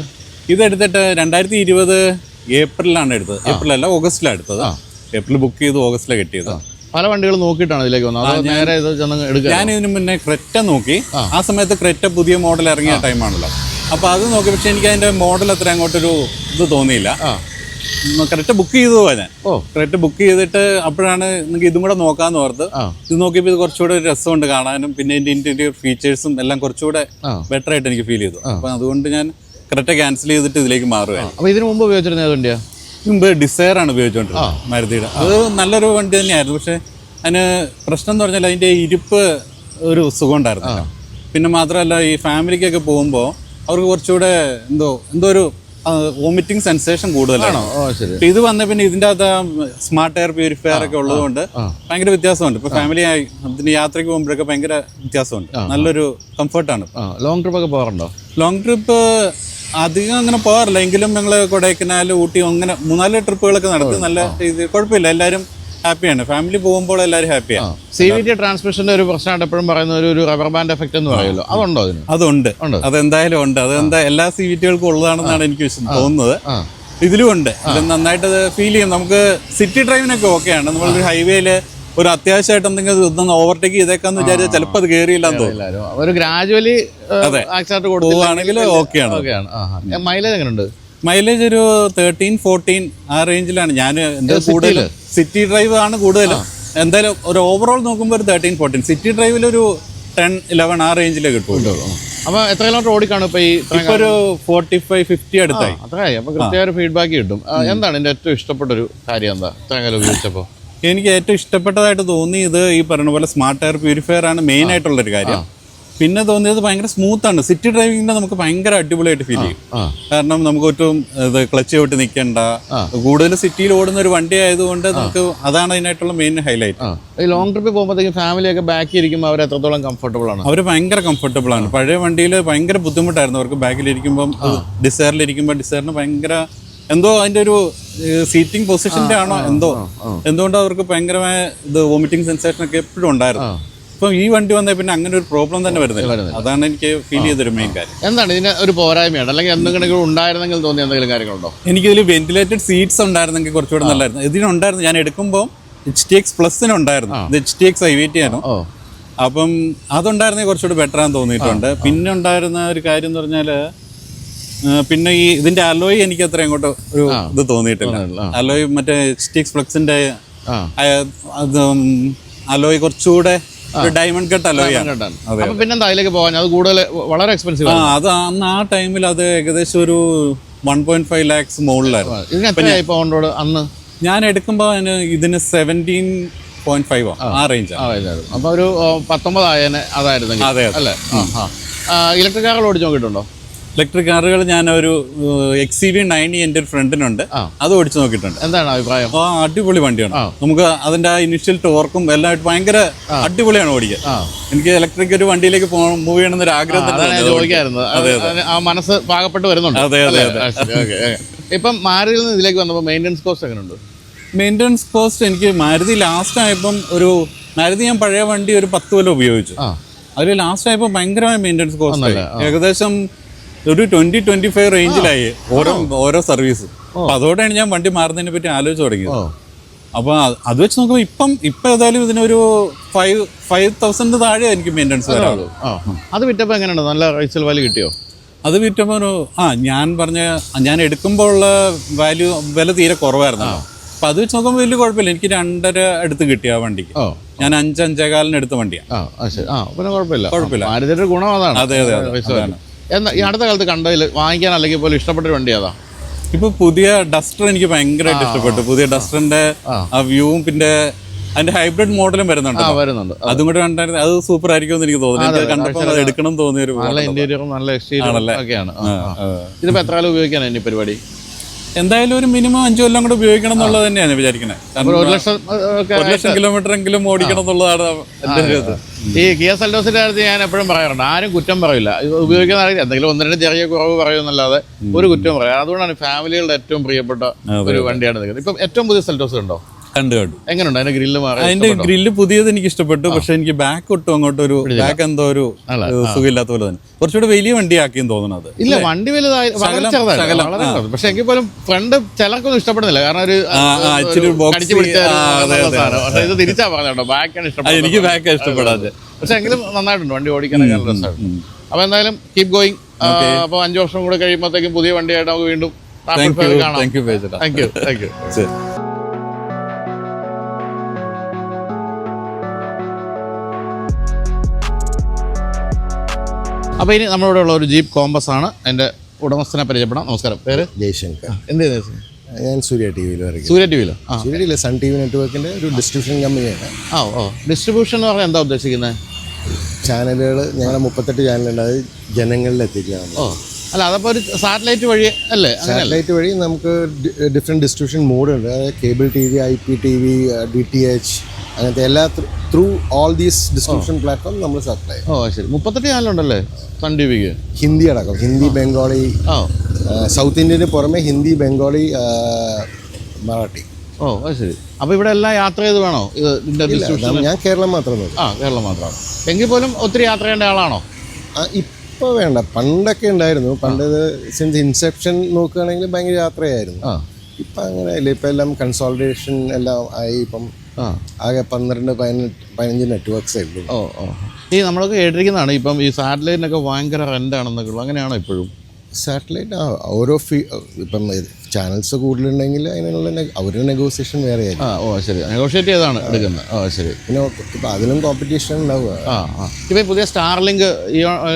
ഇതെടുത്തിട്ട് രണ്ടായിരത്തി ഇരുപത് ഏപ്രിലാണ് എടുത്തത്. ഏപ്രിൽ ഏപ്രിലല്ല ഓഗസ്റ്റിലാണ് എടുത്തത്. ഏപ്രിൽ ബുക്ക് ചെയ്ത് ഓഗസ്റ്റിലാണ് കിട്ടിയത്. പല വണ്ടികൾ നോക്കിയിട്ടാണ് ഇതിലേക്ക് വന്നത്. നേരെ ഇത് ചെന്ന് എടുക്കുക ഞാൻ ഇതിന് മുന്നേ ക്രെറ്റ നോക്കി. ആ. സമയത്ത് ക്രെറ്റ പുതിയ മോഡൽ ഇറങ്ങിയ ടൈമാണല്ലോ അപ്പൊ അത് നോക്കി. പക്ഷെ എനിക്ക് അതിന്റെ മോഡൽ അത്ര അങ്ങോട്ടൊരു ഇത് തോന്നിയില്ല. കറക്റ്റ് ബുക്ക് ചെയ്തു ഞാൻ. ക്രെറ്റ കറക്റ്റ് ബുക്ക് ചെയ്തിട്ട് അപ്പോഴാണ് നിങ്ങൾക്ക് ഇതും കൂടെ നോക്കാന്ന് ഓർത്ത്. ഇത് നോക്കിയപ്പോൾ ഇത് കുറച്ചുകൂടെ ഒരു രസമുണ്ട് കാണാനും. പിന്നെ ഇന്റീരിയർ ഫീച്ചേഴ്സും എല്ലാം കുറച്ചുകൂടെ ബെറ്റർ ആയിട്ട് എനിക്ക് ഫീൽ ചെയ്തു. അപ്പൊ അതുകൊണ്ട് ഞാൻ കറക്റ്റ് ക്യാൻസൽ ചെയ്തിട്ട് ഇതിലേക്ക് മാറുകയാണ് അപ്പോൾ ഇതിനു മുമ്പ് ഉപയോഗിച്ചിരുന്ന ഏത് വണ്ടിയാ? മുമ്പ് ഡിസയർ ആണ് ഉപയോഗിച്ചുകൊണ്ടിരുന്നത് മാരുതിയുടെ. അത് നല്ലൊരു വണ്ടി തന്നെയായിരുന്നു. പക്ഷെ അതിന് പ്രശ്നം എന്ന് പറഞ്ഞാൽ അതിന്റെ ഇരിപ്പ് ഒരു സുഖം ഉണ്ടായിരുന്നു പിന്നെ മാത്രമല്ല ഈ ഫാമിലിക്കൊക്കെ പോകുമ്പോൾ അവർക്ക് കുറച്ചുകൂടെ എന്തോ എന്തോ ഒരു വോമിറ്റിംഗ് സെൻസേഷൻ കൂടുതലാണ്. ഇത് വന്ന പിന്നെ ഇതിന്റെ അകത്ത് സ്മാർട്ട് എയർ പ്യൂരിഫയർ ഒക്കെ ഉള്ളതുകൊണ്ട് ഭയങ്കര വ്യത്യാസമുണ്ട്. ഇപ്പൊ ഫാമിലി ആയി അതിന് യാത്രയ്ക്ക് പോകുമ്പോഴൊക്കെ ഭയങ്കര വ്യത്യാസമുണ്ട്. നല്ലൊരു കംഫർട്ടാണ് ലോങ് ട്രിപ്പ് ഒക്കെ പോകാറുണ്ടോ? ലോങ് ട്രിപ്പ് അധികം അങ്ങനെ പോകാറില്ല. എങ്കിലും ഞങ്ങൾ കൊടൈക്കനാൽ ഊട്ടി അങ്ങനെ മൂന്നാൽ ട്രിപ്പുകളൊക്കെ നടത്തി നല്ല ഇത് കുഴപ്പമില്ല. എല്ലാവരും ഹാപ്പിയാണ്. ഫാമിലി പോകുമ്പോൾ എല്ലാവരും ഹാപ്പിയാണ് സി വി ടി ട്രാൻസ്മിഷന്റെ ഒരു പ്രശ്നമായിട്ട് എപ്പോഴും പറയുന്ന ഒരു റബ്ബർ ബാൻഡ് എഫക്റ്റ് എന്ന് പറയുമല്ലോ. അതുണ്ടോ അതിന്? അതുണ്ട്. ഉണ്ട്. അതെന്തായാലും ഉണ്ട്. അതെന്താ എല്ലാ സി വി ടികൾക്കും ഉള്ളതാണെന്നാണ് എനിക്ക് തോന്നുന്നത്. ഇതിലും ഉണ്ട്. ഇത് നന്നായിട്ട് ഫീൽ ചെയ്യും. നമുക്ക് സിറ്റി ഡ്രൈവിനൊക്കെ ഓക്കെയാണ് നമ്മളൊരു ഹൈവേയിൽ ഒരു അത്യാവശ്യമായിട്ട് എന്തെങ്കിലും ഓവർടേക്ക് ചെയ്തേക്കാന്ന് വിചാരിച്ചാൽ ചിലപ്പോൾ അത് കയറിയില്ലാന്ന് തോന്നുന്നു. ഒരു ഗ്രാജുവലി. ആക്സിഡന്റ് ഓക്കെയാണ്. ഓക്കെയാണ്. മൈലേജ് എങ്ങനെയുണ്ട് മൈലേജ് ഒരു തേർട്ടീൻ ഫോർട്ടീൻ ആ റേഞ്ചിലാണ് ഞാൻ എന്റെ കൂടുതൽ സിറ്റി ഡ്രൈവ് ആണ് കൂടുതലും. എന്തായാലും ഒരു ഓവറോൾ നോക്കുമ്പോൾ ഒരു തേർട്ടീൻ ഫോർട്ടീൻ സിറ്റി ഡ്രൈവിൽ ഒരു ടെൻ ഇലവൻ ആ റേഞ്ചിലേ കിട്ടും. അപ്പൊ എത്ര കിലോമീറ്റർ ഓടിക്കാണ് ഇപ്പൊ ഈ ഇത്രയും ഇപ്പൊ ഒരു ഫോർട്ടി ഫൈവ് ഫിഫ്റ്റി അടുത്തായി. അത്രയായി. അപ്പൊ കൃത്യമായ ഒരു ഫീഡ്ബാക്ക് കിട്ടും. എന്താണ് എന്റെ ഏറ്റവും ഇഷ്ടപ്പെട്ട ഒരു കാര്യം എന്താ? ഇത്രയും കാലം ഉപയോഗിച്ചപ്പോ? എനിക്ക് ഏറ്റവും ഇഷ്ടപ്പെട്ടതായിട്ട് തോന്നിയത് ഈ പറയുന്ന പോലെ സ്മാർട്ട് എയർ പ്യൂരിഫയർ ആണ് മെയിൻ ആയിട്ടുള്ള ഒരു കാര്യം. പിന്നെ തോന്നിയത് ഭയങ്കര സ്മൂത്ത് ആണ്. സിറ്റി ഡ്രൈവിംഗിന്റെ നമുക്ക് ഭയങ്കര അടിപൊളിയായിട്ട് ഫീൽ ചെയ്യും. കാരണം നമുക്ക് ഒട്ടും ഇത് ക്ലച്ച് വിട്ട് നിൽക്കണ്ട കൂടുതൽ സിറ്റിയിൽ ഓടുന്ന ഒരു വണ്ടി ആയതുകൊണ്ട് നമുക്ക് അതാണ് അതിനായിട്ടുള്ള മെയിൻ ഹൈലൈറ്റ് ലോങ് ട്രിപ്പ് പോകുമ്പോഴത്തേക്കും ഫാമിലിയൊക്കെ ബാക്കി ഇരിക്കുമ്പോൾ അവർ എത്രത്തോളം കംഫർട്ടബിൾ ആണ്? അവർ ഭയങ്കര കംഫർട്ടബിൾ ആണ്. പഴയ വണ്ടിയിൽ ഭയങ്കര ബുദ്ധിമുട്ടായിരുന്നു. അവർക്ക് ബാക്കിലിരിക്കുമ്പോൾ ഡിസയറിലിരിക്കുമ്പോൾ ഡിസയറിന് ഭയങ്കര എന്തോ അതിന്റെ ഒരു സീറ്റിംഗ് പൊസിഷന്റെ ആണോ എന്തോ? എന്തുകൊണ്ടോ അവർക്ക് ഭയങ്കരമായ ഇത് വോമിറ്റിംഗ് സെൻസേഷൻ ഒക്കെ എപ്പോഴും ഉണ്ടായിരുന്നു. ഇപ്പം ഈ വണ്ടി വന്നാൽ പിന്നെ അങ്ങനെ ഒരു പ്രോബ്ലം തന്നെ വരുന്നില്ല. അതാണ് എനിക്ക് ഫീൽ ചെയ്തൊരു മെയിൻ കാര്യം. എന്താണ് ഇതിന് ഒരു പോരായ്മയാണ് അല്ലെങ്കിൽ എന്തെങ്കിലും ഉണ്ടായിരുന്നെങ്കിൽ തോന്നിയ എന്തെങ്കിലും കാര്യങ്ങളുണ്ടോ? എനിക്കിതിൽ വെന്റിലേറ്റഡ് സീറ്റ്സ് ഉണ്ടായിരുന്നെങ്കിൽ കുറച്ചുകൂടെ നല്ലായിരുന്നു. ഇതിനുണ്ടായിരുന്നു. ഞാൻ എടുക്കുമ്പോൾ എച്ച് ടി എക്സ് പ്ലസിനുണ്ടായിരുന്നു ഇത് H T X I V T ആണോ അപ്പം അതുണ്ടായിരുന്നെങ്കിൽ കുറച്ചുകൂടി ബെറ്റർ ആണെന്ന് തോന്നിയിട്ടുണ്ട്. പിന്നെ ഉണ്ടായിരുന്ന ഒരു കാര്യം എന്ന് പറഞ്ഞാൽ പിന്നെ ഈ ഇതിന്റെ അലോയ് എനിക്ക് അത്ര അങ്ങോട്ട് ഒരു ഇത് തോന്നിയിട്ടില്ല. അലോയ് മറ്റേ സ്റ്റിക്സ് ഫ്ലക്സിന്റെ അലോയ് കുറച്ചുകൂടെ ഡയമണ്ട് കട്ട് അലോയാണ് പിന്നെന്താ അതിലേക്ക് പോകാൻ? അത് കൂടുതൽ വളരെ എക്സ്പെൻസീവ് അത് അന്ന് ആ ടൈമിൽ അത് ഏകദേശം ഒരു വൺ പോയിന്റ് ഫൈവ് ലാക്സ് മുകളിലായിരുന്നു. അന്ന്? ഞാൻ എടുക്കുമ്പോൾ ഇതിന് സെവന്റീൻ പോയിന്റ് ഫൈവ് ആ റേഞ്ച് ആ അപ്പൊ ഒരു ഓ, അതായിരുന്നു അതെ അല്ലേ? ഇലക്ട്രിക് കാറുകൾ ഓടിച്ച് നോക്കിയിട്ടുണ്ടോ? ഇലക്ട്രിക് കാറുകൾ ഞാൻ ഒരു എക്സ് സി വി നയന്റി എന്റെ ഒരു ഫ്രണ്ടിനുണ്ട്. അത് ഓടിച്ചു നോക്കിയിട്ടുണ്ട്. എന്താണ് അഭിപ്രായം? ആ അടിപൊളി വണ്ടിയാണ്. നമുക്ക് അതിന്റെ ഇനിഷ്യൽ ടോർക്കും എല്ലാം ഭയങ്കര അടിപൊളിയാണ് ഓടിക്കുക എനിക്ക് ഇലക്ട്രിക് ഒരു വണ്ടിയിലേക്ക് പോകണം മൂവ് ചെയ്യണമെന്ന് ഒരു ആഗ്രഹം. ആ മനസ്സ് പാകപ്പെട്ട് വരുന്നുണ്ട്. അതെ, അതെ. ഇപ്പം മാരുതിയിൽ നിന്ന് ഇതിലേക്ക് വന്നപ്പോൾ മെയിന്റെനൻസ് കോസ്റ്റ് എങ്ങനെയുണ്ട് മെയിന്റനൻസ് കോസ്റ്റ് എനിക്ക് മാരുതി ലാസ്റ്റ് ആയപ്പം ഒരു മാരുതി ഞാൻ പഴയ വണ്ടി ഒരു പത്ത് കൊല്ലം ഉപയോഗിച്ചു. അതിൽ ലാസ്റ്റ് ആയപ്പോൾ ഭയങ്കരമായ മെയിന്റനൻസ് കോസ്റ്റ് ഏകദേശം ഒരു ട്വന്റി ട്വന്റി ഫൈവ് റേഞ്ചിലായി ഓരോ ഓരോ സർവീസ് അപ്പൊ അതോടെയാണ് ഞാൻ വണ്ടി മാറുന്നതിനെ പറ്റി ആലോചിച്ച് തുടങ്ങിയത്. അപ്പൊ അത് വെച്ച് നോക്കുമ്പോൾ ഇപ്പം ഇപ്പൊ ഏതായാലും ഇതിനൊരു ഫൈവ് ഫൈവ് തൗസൻഡ് താഴെ എനിക്ക് മെയിന്റെനൻസ് വരാറുള്ളൂ അത് വിറ്റപ്പോൾ എങ്ങനെയുണ്ട്? നല്ല റീസെൽ വാല്യൂ കിട്ടിയോ? അത് വിറ്റപ്പോൾ ഒരു ആ ഞാൻ പറഞ്ഞ ഞാൻ എടുക്കുമ്പോൾ ഉള്ള വാല്യൂ വില തീരെ കുറവായിരുന്നു അപ്പൊ അത് വെച്ച് നോക്കുമ്പോൾ വലിയ കുഴപ്പമില്ല. എനിക്ക് രണ്ടര അടുത്ത് കിട്ടിയ ആ വണ്ടിക്ക്. ഞാൻ അഞ്ച് അഞ്ചേകാലിന് എടുത്ത വണ്ടിയാണ് കുഴപ്പമില്ല. കുഴപ്പമില്ല. ഗുണം അതാണ്. അതെ, അതെ, എന്നാ ഈ അടുത്ത കാലത്ത് കണ്ടതിൽ വാങ്ങിക്കാൻ അല്ലെങ്കിൽ പോലും ഇഷ്ടപ്പെട്ട വണ്ടി അതാ ഇപ്പൊ പുതിയ ഡസ്റ്റർ എനിക്ക് ഭയങ്കരമായിട്ട് ഇഷ്ടപ്പെട്ടു. പുതിയ ഡസ്റ്ററിന്റെ ആ. വ്യൂവും പിന്നെ അതിന്റെ ഹൈബ്രിഡ് മോഡലും വരുന്നുണ്ട് വരുന്നുണ്ട്. അതും കൂടെ കണ്ടായിരുന്നു. അത് സൂപ്പർ എനിക്ക് തോന്നുന്നു. എനിക്ക് കണ്ടപ്പോൾ അത് എടുക്കണം എന്ന് തോന്നിയ ഒരു നല്ല ഇന്റീരിയറും നല്ല എക്സ്റ്റീരിയറും? ഒക്കെയാണ്. ഇതിപ്പോ എത്ര കാലം ഉപയോഗിക്കാനാണ് ഇനി പരിപാടി? എന്തായാലും ഒരു മിനിമം അഞ്ചു കൊല്ലം കൂടെ ഉപയോഗിക്കണം എന്നുള്ളത് തന്നെയാണ് വിചാരിക്കുന്നത് ഒരു ലക്ഷം ഒരു ലക്ഷം കിലോമീറ്റർ എങ്കിലും ഓടിക്കണം എന്നുള്ളതാണ് ഈ ഒരു ഇത്. ഈ കിയ കാര്യത്തിൽ ഞാൻ എപ്പോഴും പറയാറുണ്ട് ആരും കുറ്റം പറയില്ല. ഇത് ഉപയോഗിക്കുന്ന ആരെങ്കിലും എന്തെങ്കിലും ഒന്ന് രണ്ട് ചെറിയ കുറവ് പറയുമെന്നല്ലാതെ ഒരു കുറ്റം പറയാം. അതുകൊണ്ടാണ് ഫാമിലികളുടെ ഏറ്റവും പ്രിയപ്പെട്ട ഒരു വണ്ടിയാണ് നിൽക്കുന്നത് ഇപ്പം ഏറ്റവും പുതിയ സെൽഡോസ് ഉണ്ടോ? കണ്ടു കണ്ടു. എങ്ങനെയുണ്ട് അതിന്റെ ഗ്രില്ല് അതിന്റെ ഗ്രില്ല് പുതിയത് എനിക്ക് ഇഷ്ടപ്പെട്ടു. പക്ഷെ എനിക്ക് ബാക്ക് ഒട്ടും അങ്ങോട്ട് ഒരു ബാക്ക് എന്തോ ഒരു സുഖമില്ലാത്ത പോലെ തന്നെ. കുറച്ചുകൂടെ വലിയ വണ്ടിയാക്കിയെന്ന് തോന്നുന്നത് ഇല്ല വണ്ടി വലുതായി വളരെ ചെറുതായി. പക്ഷെ എങ്കിൽ പോലും ഫ്രണ്ട് ചിലർക്കൊന്നും ഇഷ്ടപ്പെടുന്നില്ല. കാരണം ഒരു അതെ, അതെ, ഇത് തിരിച്ചാ പറഞ്ഞോ ബാക്കാണ് ഇഷ്ടപ്പെടുന്നത്. എനിക്ക് ബാക്ക് ഇഷ്ടപ്പെടാതെ. പക്ഷെ എങ്കിലും നന്നായിട്ടുണ്ട് വണ്ടി ഓടിക്കാനൊക്കെ നല്ല രസമായിട്ട് അപ്പൊ എന്തായാലും കീപ് ഗോയിങ് അപ്പൊ അഞ്ചു വർഷം കൂടെ കഴിയുമ്പോഴത്തേക്കും പുതിയ വണ്ടിയായിട്ട് നമുക്ക് വീണ്ടും thank you thank you thank you അപ്പോൾ ഇനി നമ്മളിവിടെ ഉള്ള ഒരു ജീപ്പ് കോമ്പസ് ആണ്. എന്റെ ഉടമസ്ഥനെ പരിചയപ്പെടാം. നമസ്കാരം. പേര്? ജയശങ്കർ. എന്ത് ചെയ്യുന്നത് ഞാൻ സൂര്യ ടി വിയിൽ വരയ്ക്കും സൂര്യ ടി വിയിലോ? സൂര്യ ടി വിയിലെ സൺ ടി വി നെറ്റ്വർക്കിന്റെ ഒരു ഡിസ്ട്രിബ്യൂഷൻ കമ്പനിയാണ് ആ ഓ. ഡിസ്ട്രിബ്യൂഷൻ എന്ന് പറഞ്ഞാൽ എന്താ ഉദ്ദേശിക്കുന്നത്? ചാനലുകൾ ഞങ്ങളുടെ മുപ്പത്തെട്ട് ചാനലുണ്ട് അത് ജനങ്ങളിൽ എത്തിക്കുകയാണ്. ഓ. അല്ല അതപ്പോൾ ഒരു സാറ്റലൈറ്റ് വഴി അല്ലേ? സാറ്റലൈറ്റ് വഴി നമുക്ക് ഡിഫറെന്റ് ഡിസ്ട്രിബ്യൂഷൻ മോഡുണ്ട് അതായത് cable T V I P T V D T H അങ്ങനത്തെ എല്ലാ through all these description platform നമ്മൾ സപ്ലൈ ഓ ശരി. മുപ്പത്തെട്ട് ചാനലുണ്ടല്ലേ? സൺ ടി വിക്ക് ഹിന്ദി അടക്കം. ഹിന്ദി ബംഗാളി ആ. സൗത്ത് ഇന്ത്യന് പുറമെ ഹിന്ദി ബംഗാളി മറാഠി. ഓ അത് ശരി. അപ്പോൾ ഇവിടെ എല്ലാം യാത്ര ചെയ്ത് വേണോ? ഇത് ഞാൻ കേരളം മാത്രം ആ കേരളം മാത്രമാണ്. എങ്കിൽ പോലും ഒത്തിരി യാത്ര ചെയ്യേണ്ട ആളാണോ? ഇപ്പോൾ വേണ്ട. പണ്ടൊക്കെ ഉണ്ടായിരുന്നു. പണ്ട് സിൻസ് ഇൻസെപ്ഷൻ നോക്കുകയാണെങ്കിൽ ഭയങ്കര യാത്രയായിരുന്നു. ഇപ്പം അങ്ങനെ ഇല്ല. ഇപ്പം എല്ലാം കൺസോൾട്ടേഷൻ എല്ലാം ആയി. ഇപ്പം ആ. ആകെ പന്ത്രണ്ട് പതിനെട്ട് പതിനഞ്ച് നെറ്റ്വർക്ക്സേ ഉള്ളൂ. ഓ ഓ. ഈ നമ്മളൊക്കെ കേട്ടിരിക്കുന്നതാണ് ഇപ്പം ഈ സാറ്റലൈറ്റിനൊക്കെ ഭയങ്കര റെന്റ് ആണെന്നൊക്കെ ഉള്ളു. അങ്ങനെയാണോ ഇപ്പോഴും? സാറ്റലൈറ്റ് ആ ഓരോ ഫീ ഇപ്പം ചാനൽസ് കൂടുതലുണ്ടെങ്കിൽ അതിനുള്ള അവരുടെ നെഗോസിയേഷൻ വേറെ ആ ഓ ശരി. നെഗോഷിയേറ്റ് ചെയ്താണ് എടുക്കുന്നത്. ഓ ശരി. പിന്നെ ഇപ്പം അതിലും കോമ്പറ്റീഷൻ ഉണ്ടാവുക. ആ ആ. ഇപ്പം ഈ പുതിയ സ്റ്റാർലിങ്ക്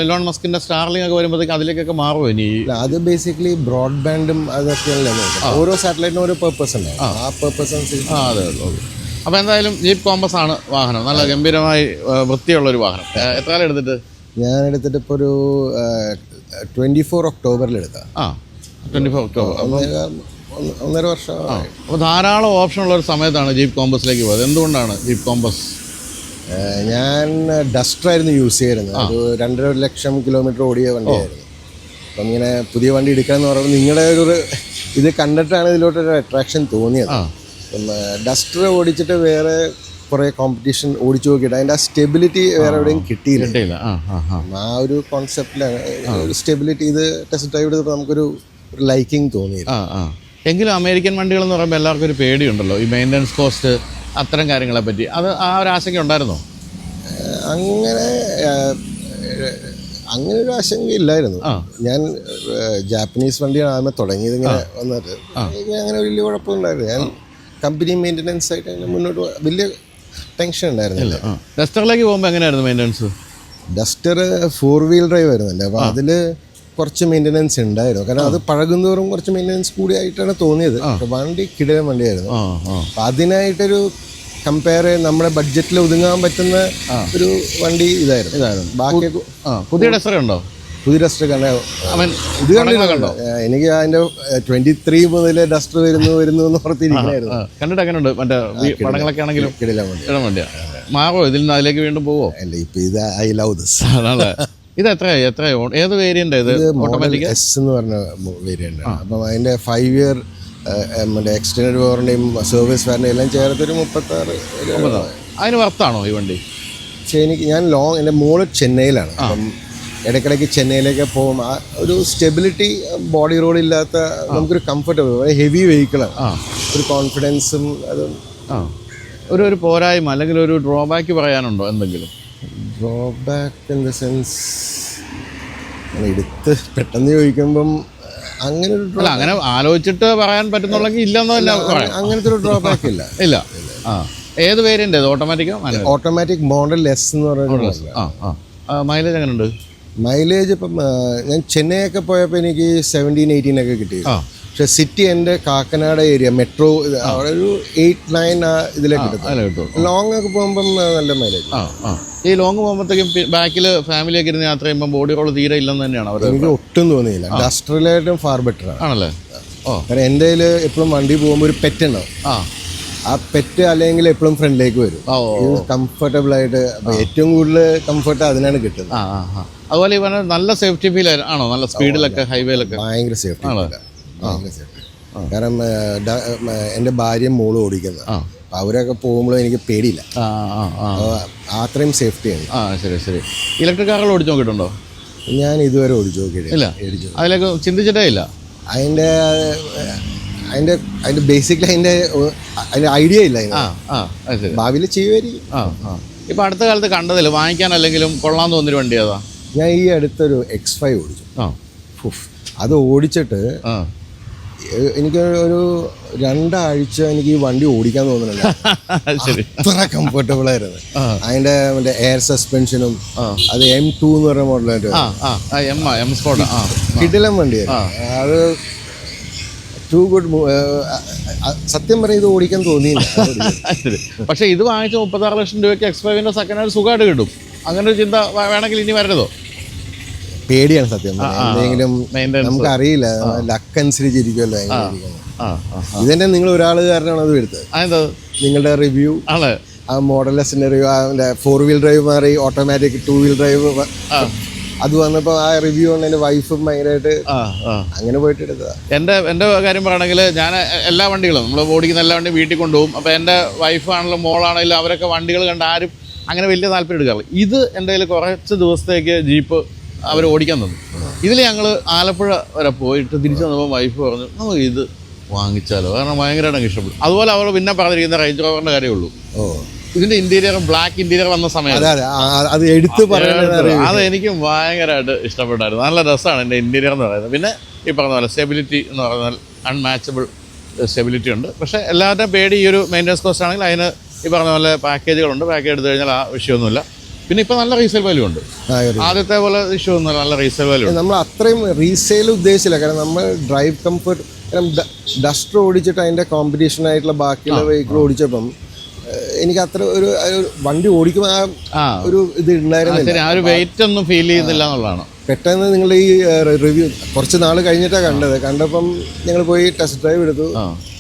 ഇലോൺ മസ്കിന്റെ സ്റ്റാർലിങ്ക് ഒക്കെ വരുമ്പോഴത്തേക്ക് അതിലേക്കൊക്കെ മാറുമോ ഇനി? അത് ബേസിക്കലി ബ്രോഡ്ബാൻഡും അതൊക്കെയല്ലേ അല്ലേ ഓരോ സാറ്റലൈറ്റിനും ഓരോ പേർപ്പസ് ഉണ്ടാവും ആ. പേർപ്പസ് അനുസരിച്ച്. ആ അതെ ഓക്കെ അപ്പോൾ എന്തായാലും ജീപ്പ് കോമ്പസ് ആണ് വാഹനം. നല്ല ഗംഭീരമായി വൃത്തിയുള്ള വൃത്തിയുള്ളൊരു വാഹനം. എത്ര കാലം എടുത്തിട്ട്? ഞാൻ എടുത്തിട്ട് ഇപ്പോൾ ഒരു ട്വന്റി ഫോർ ഒക്ടോബറിൽ എടുത്താൽ ആ ട്വന്റി ഫോർ ഒക്ടോബർ. ഒന്നര വർഷം അപ്പോൾ ധാരാളം ഓപ്ഷൻ ഉള്ള ഒരു സമയത്താണ് ജീപ്പ് കോമ്പസിലേക്ക് പോയത്. എന്തുകൊണ്ടാണ് ജീപ്പ് കോമ്പസ്? ഞാൻ ഡസ്റ്റർ ആയിരുന്നു യൂസ് ചെയ്തിരുന്നത്. അത് രണ്ടര ലക്ഷം കിലോമീറ്റർ ഓടിയ വണ്ടിയായിരുന്നു. അപ്പം ഇങ്ങനെ പുതിയ വണ്ടി എടുക്കാന്ന് പറയുമ്പോൾ നിങ്ങളുടെ ഒരു ഇത് കണ്ടിട്ടാണ് ഇതിലോട്ടൊരു അട്രാക്ഷൻ തോന്നിയത്. ഡസ്റ്റർ ഓടിച്ചിട്ട് വേറെ കുറേ കോമ്പറ്റീഷൻ ഓടിച്ചു നോക്കിയിട്ട് അതിന്റെ ആ സ്റ്റെബിലിറ്റി വേറെ എവിടെയും കിട്ടിയില്ല. ആ ഒരു കോൺസെപ്റ്റിലാണ് ഒരു സ്റ്റെബിലിറ്റി ഇത് ടെസ്റ്റ് ഡ്രൈവ് എടുത്തപ്പോൾ നമുക്കൊരു ലൈക്കിങ് തോന്നി എങ്കിലും അമേരിക്കൻ വണ്ടികൾ എന്ന് പറയുമ്പോൾ എല്ലാവർക്കും ഒരു പേടിയുണ്ടല്ലോ. ഈ മെയിന്റനൻസ് കോസ്റ്റ് അത്തരം കാര്യങ്ങളെ പറ്റി. അത് ആ ഒരു ആശങ്ക ഉണ്ടായിരുന്നോ? അങ്ങനെ അങ്ങനെ ഒരു ആശങ്ക ഇല്ലായിരുന്നു. ഞാൻ ജാപ്പനീസ് വണ്ടിയാണ് ആദ്യമേ തുടങ്ങിയത് ഇങ്ങനെ വന്നിട്ട് അങ്ങനെ വലിയ കുഴപ്പമുണ്ടായിരുന്നു ഞാൻ കമ്പനി മെയിന്റനൻസ് ആയിട്ട് അങ്ങനെ മുന്നോട്ട് പോകാൻ വലിയ ടെൻഷൻ ഉണ്ടായിരുന്നില്ല. ഡസ്റ്ററിലേക്ക് പോകുമ്പോൾ എങ്ങനെയായിരുന്നു maintenance Duster four wheel drive ആയിരുന്നല്ലേ. അപ്പോൾ അതിൽ കുറച്ച് മെയിന്റനൻസ് ഉണ്ടായിരുന്നു. കാരണം അത് പഴകുന്നതോറും കുറച്ച് മെയിന്റനൻസ് കൂടിയായിട്ടാണ് തോന്നിയത്. വണ്ടി കിടലൻ വണ്ടിയായിരുന്നു. അപ്പോൾ അപ്പം അതിനായിട്ടൊരു കമ്പയർ നമ്മുടെ ബഡ്ജറ്റിൽ ഒതുങ്ങാൻ പറ്റുന്ന ഒരു വണ്ടി ഇതായിരുന്നു. ഇതായിരുന്നു. ബാക്കി പുതിയ ഡസ്റ്റർ ഉണ്ടോ? പുതിയ ഡസ്റ്റർ കണ്ട അവൻ ഇത് കണ്ടിട്ടുണ്ടോ എനിക്ക് അതിന്റെ ട്വന്റി ത്രീ മുതൽ ഡസ്റ്റർ വരുന്നു വരുന്നു എന്ന് ഓർത്തിരിക്കണായിരുന്നു കണ്ടിട്ട് എങ്ങനെയുണ്ട് മറ്റേ ഈ പടങ്ങളൊക്കെ ആണെങ്കിലും കിടിലൻ വണ്ടി മാറോ? ഇതിൽ നിന്ന് അതിലേക്ക് വീണ്ടും പോവോ? അല്ല ഇപ്പൊ ഇത് ഐ ലവ് ദിസ് അതാണല്ലേ. ഇത് എത്ര എത്ര ഏത് വേരിയന്റ് ഇത്? ഓട്ടോമാറ്റിക് എസ് എന്ന് പറഞ്ഞ വേരിയന്റ് അപ്പൊ അതിന്റെ ഫൈവ് ഇയർ മറ്റേ എക്സ്റ്റൻഡ് വാറണ്ടിയും സർവീസ് വാറണ്ടി എല്ലാം ചേർത്ത് ഒരു മുപ്പത്താറ് അതിന് വർത്താണോ ഈ വണ്ടി? എനിക്ക് ഞാൻ ലോങ് എന്റെ മോൾ ചെന്നൈയിലാണ്. അപ്പം ഇടയ്ക്കിടയ്ക്ക് ചെന്നൈയിലേക്ക് പോകും. ഒരു സ്റ്റെബിലിറ്റി ബോഡി റോഡ് ഇല്ലാത്ത നമുക്കൊരു കംഫർട്ടബിൾ ഹെവി വെഹിക്കിളാണ് ഒരു കോൺഫിഡൻസും അതും. ആ. ഒരു ഒരു പോരായ്മ അല്ലെങ്കിൽ ഒരു ഡ്രോബാക്ക് പറയാനുണ്ടോ എന്തെങ്കിലും? ഡ്രോബാക്ക് ഇൻ ദ സെൻസ് എടുത്ത് പെട്ടെന്ന് ചോദിക്കുമ്പം അങ്ങനെ ഒരു അങ്ങനെ ആലോചിച്ചിട്ട് പറയാൻ പറ്റുന്നുള്ളെങ്കിൽ ഇല്ലെന്നല്ല അങ്ങനത്തെ ഒരു ഡ്രോബാക്ക് ഇല്ല. ഇല്ല. ആ. ഏത് പേരുണ്ട് ഓട്ടോമാറ്റിക് ഓട്ടോമാറ്റിക്കോ ഓട്ടോമാറ്റിക് മോഡൽ എസ് എന്ന് പറയുന്നത് മൈലേജ് എങ്ങനെയുണ്ട് മൈലേജ് ഇപ്പം ഞാൻ ചെന്നൈയൊക്കെ പോയപ്പോൾ എനിക്ക് സെവന്റീൻ എയ്റ്റീൻ ഒക്കെ കിട്ടി. പക്ഷെ സിറ്റി എന്റെ കാക്കനാട് ഏരിയ മെട്രോ അവിടെ ഒരു എയ്റ്റ് നയൻ ആ ഇതിലേക്ക് കിട്ടും ലോങ് ഒക്കെ പോകുമ്പം നല്ല മൈലേജ് ഈ ലോങ് പോകുമ്പോഴത്തേക്കും ബാക്കിൽ ഫാമിലിയൊക്കെ ഇരുന്ന് യാത്ര ചെയ്യുമ്പോൾ ബോഡി റോൾ തീരെ ഇല്ലെന്ന് തന്നെയാണ് അവർ എനിക്ക് ഒട്ടും തോന്നിയില്ല. ഡസ്റ്ററിലായിട്ടും ഫാർ ബെറ്റർ ആണ്. ആണല്ലേ? കാരണം എന്റെ കയ്യിൽ എപ്പോഴും വണ്ടി പോകുമ്പോൾ ഒരു പെറ്റ് ഉണ്ടാവും. ആ. പെറ്റ് അല്ലെങ്കിൽ എപ്പോഴും ഫ്രണ്ടിലേക്ക് വരും. കംഫർട്ടബിൾ ആയിട്ട് ഏറ്റവും കൂടുതൽ കംഫർട്ട് അതിനാണ് കിട്ടുന്നത്. ആ ആ ആ. അതുപോലെ ഇവന് നല്ല സേഫ്റ്റി ഫീൽ ആണോ? നല്ല സ്പീഡിലൊക്കെ ഹൈവേയിലൊക്കെ ഭയങ്കര സേഫ്റ്റി ഭയങ്കര സേഫ്റ്റി കാരണം എന്റെ ഭാര്യ മോൾ എന്റെ ഭാര്യയും മോളും ഓടിക്കുന്നത്. അവരൊക്കെ പോകുമ്പോഴും എനിക്ക് പേടിയില്ല. അത്രയും സേഫ്റ്റിയാണ് ആ ശരി ശരി. ഇലക്ട്രിക് കാറുകൾ ഓടിച്ചു നോക്കിയിട്ടുണ്ടോ? ഞാൻ ഇതുവരെ ഓടിച്ചു നോക്കിയിട്ടില്ല. അതിലൊക്കെ ചിന്തിച്ചിട്ടേ ഇല്ല? അതിന്റെ അതിന്റെ അതിന്റെ ബേസിക്കലി അതിന്റെ അതിന്റെ ഐഡിയ ഇല്ല അതിന് ഭാവിയിൽ ചെയ്യുമായിരിക്കും. ആ ആ. ഇപ്പം അടുത്ത കാലത്ത് കണ്ടതിൽ വാങ്ങിക്കാൻ അല്ലെങ്കിലും കൊള്ളാൻ തോന്നിയൊരു വണ്ടി ഏതാ? ഞാൻ ഈ അടുത്തൊരു എക്സ് ഫൈവ് ഓടിച്ചു. അത് ഓടിച്ചിട്ട് എനിക്ക് ഒരു രണ്ടാഴ്ച എനിക്ക് ഈ വണ്ടി ഓടിക്കാൻ തോന്നുന്നുണ്ട് അത് അത്ര കംഫർട്ടബിൾ ആയിരുന്നു. അതിന്റെ മറ്റേ എയർ സസ്പെൻഷനും. അത് എം ടു എന്ന് പറയുന്ന മോഡലായിട്ട് കിടിലം വണ്ടിയായിരുന്നു അത് ടു ഗുഡ് സത്യം പറയും ഇത് ഓടിക്കാൻ തോന്നിയില്ല. പക്ഷേ ഇത് വാങ്ങിച്ച മുപ്പത്താറ് ലക്ഷം രൂപയ്ക്ക് എക്സ്പൈവിന്റെ സെക്കൻഡ് ഹാൻഡ് സുഖമായിട്ട് കിട്ടും. അങ്ങനെ ഒരു ചിന്ത വേണമെങ്കിൽ ഇനി വരരുതോ? പേടിയാണ് സത്യം എന്തെങ്കിലും നമുക്ക് അറിയില്ല ലക്ക്. ആ ആ ഇതെന്നെ നിങ്ങൾ ഒരാൾ കാരണമാണ് അത് എടുത്തത് നിങ്ങളുടെ റിവ്യൂ. ആ മോഡലസിന്റെ റിവ്യൂ അതിന്റെ ഫോർ വീൽ ഡ്രൈവ് മാറി ഓട്ടോമാറ്റിക് ടൂ വീൽ ഡ്രൈവ് അത് വന്നപ്പോ ആ റിവ്യൂ കൊണ്ട് എന്റെ വൈഫും ഭയങ്കരമായിട്ട് അങ്ങനെ പോയിട്ട് എടുത്തതാ എന്റെ എന്റെ കാര്യം പറയുകയാണെങ്കിൽ ഞാൻ എല്ലാ വണ്ടികളും നമ്മൾ ഓടിക്കുന്ന എല്ലാ വണ്ടിയും വീട്ടിൽ കൊണ്ടുപോകും. അപ്പൊ എന്റെ വൈഫാണെങ്കിലും മോളാണെങ്കിലും അവരൊക്കെ വണ്ടികൾ കണ്ട് ആരും അങ്ങനെ വലിയ താല്പര്യം എടുക്കാറില്ല. ഇത് എന്റെ കയ്യിൽ കുറച്ച് ദിവസത്തേക്ക് ജീപ്പ് അവർ ഓടിക്കാൻ തന്നു. ഇതിൽ ഞങ്ങൾ ആലപ്പുഴ വരെ പോയിട്ട് തിരിച്ചു വന്നപ്പോൾ വൈഫ് പറഞ്ഞു നമുക്ക് ഇത് വാങ്ങിച്ചാലോ? കാരണം ഭയങ്കരമായിട്ട് അങ്ങ് ഇഷ്ടപ്പെടും അതുപോലെ അവർ പിന്നെ പറഞ്ഞിരിക്കുന്ന റേഞ്ച് റോവറിന്റെ കാര്യമുള്ളൂ ഓ. ഇതിന്റെ ഇന്റീരിയർ ബ്ലാക്ക് ഇന്റീരിയർ വന്ന സമയത്ത് അതെ എടുത്ത് അത് എനിക്ക് ഭയങ്കരമായിട്ട് ഇഷ്ടപ്പെട്ടായിരുന്നു. നല്ല രസമാണ് എന്റെ ഇന്റീരിയർ എന്ന് പറയുന്നത്. പിന്നെ ഈ പറഞ്ഞ പോലെ സ്റ്റെബിലിറ്റി എന്ന് പറഞ്ഞാൽ അൺമാച്ചബിൾ സ്റ്റെബിലിറ്റി ഉണ്ട്. പക്ഷേ എല്ലാവരുടെയും പേടി ഈ ഒരു മെയിന്റനൻസ് കോസ്റ്റ് ആണെങ്കിൽ അതിന് ഈ പറഞ്ഞ പോലെ പാക്കേജുകളുണ്ട് പാക്കേജ് എടുത്തു കഴിഞ്ഞാൽ ആ വിഷയമൊന്നുമില്ല. പിന്നെ ഇപ്പൊ നല്ല റീസെയിൽ വാല്യൂ ഉണ്ട്. ആദ്യത്തെ പോലെ ഇഷ്യൂ ഒന്നും നല്ല റീസെയിൽ വാല്യൂ നമ്മൾ അത്രയും റീസെയിൽ ഉദ്ദേശിച്ചില്ല. കാരണം നമ്മൾ ഡ്രൈവ് കംഫർട്ട് കാരണം ഡസ്റ്റർ ഓടിച്ചിട്ട് അതിന്റെ കോമ്പറ്റീഷൻ ആയിട്ടുള്ള ബാക്കിയുള്ള വെഹിക്കിൾ ഓടിച്ചപ്പം എനിക്ക് അത്ര ഒരു വണ്ടി ഓടിക്കുമ്പോൾ ആ ഒരു ഇത് ഉണ്ടായിരുന്നില്ല. ആ ഒരു വെയിറ്റ് ഒന്നും ഫീൽ ചെയ്യുന്നില്ല എന്നുള്ളതാണ്. പെട്ടെന്ന് നിങ്ങൾ ഈ റിവ്യൂ കുറച്ച് നാൾ കഴിഞ്ഞിട്ടാണ് കണ്ടത്. കണ്ടപ്പം ഞങ്ങൾ പോയി ടെസ്റ്റ് ഡ്രൈവ് എടുത്തു.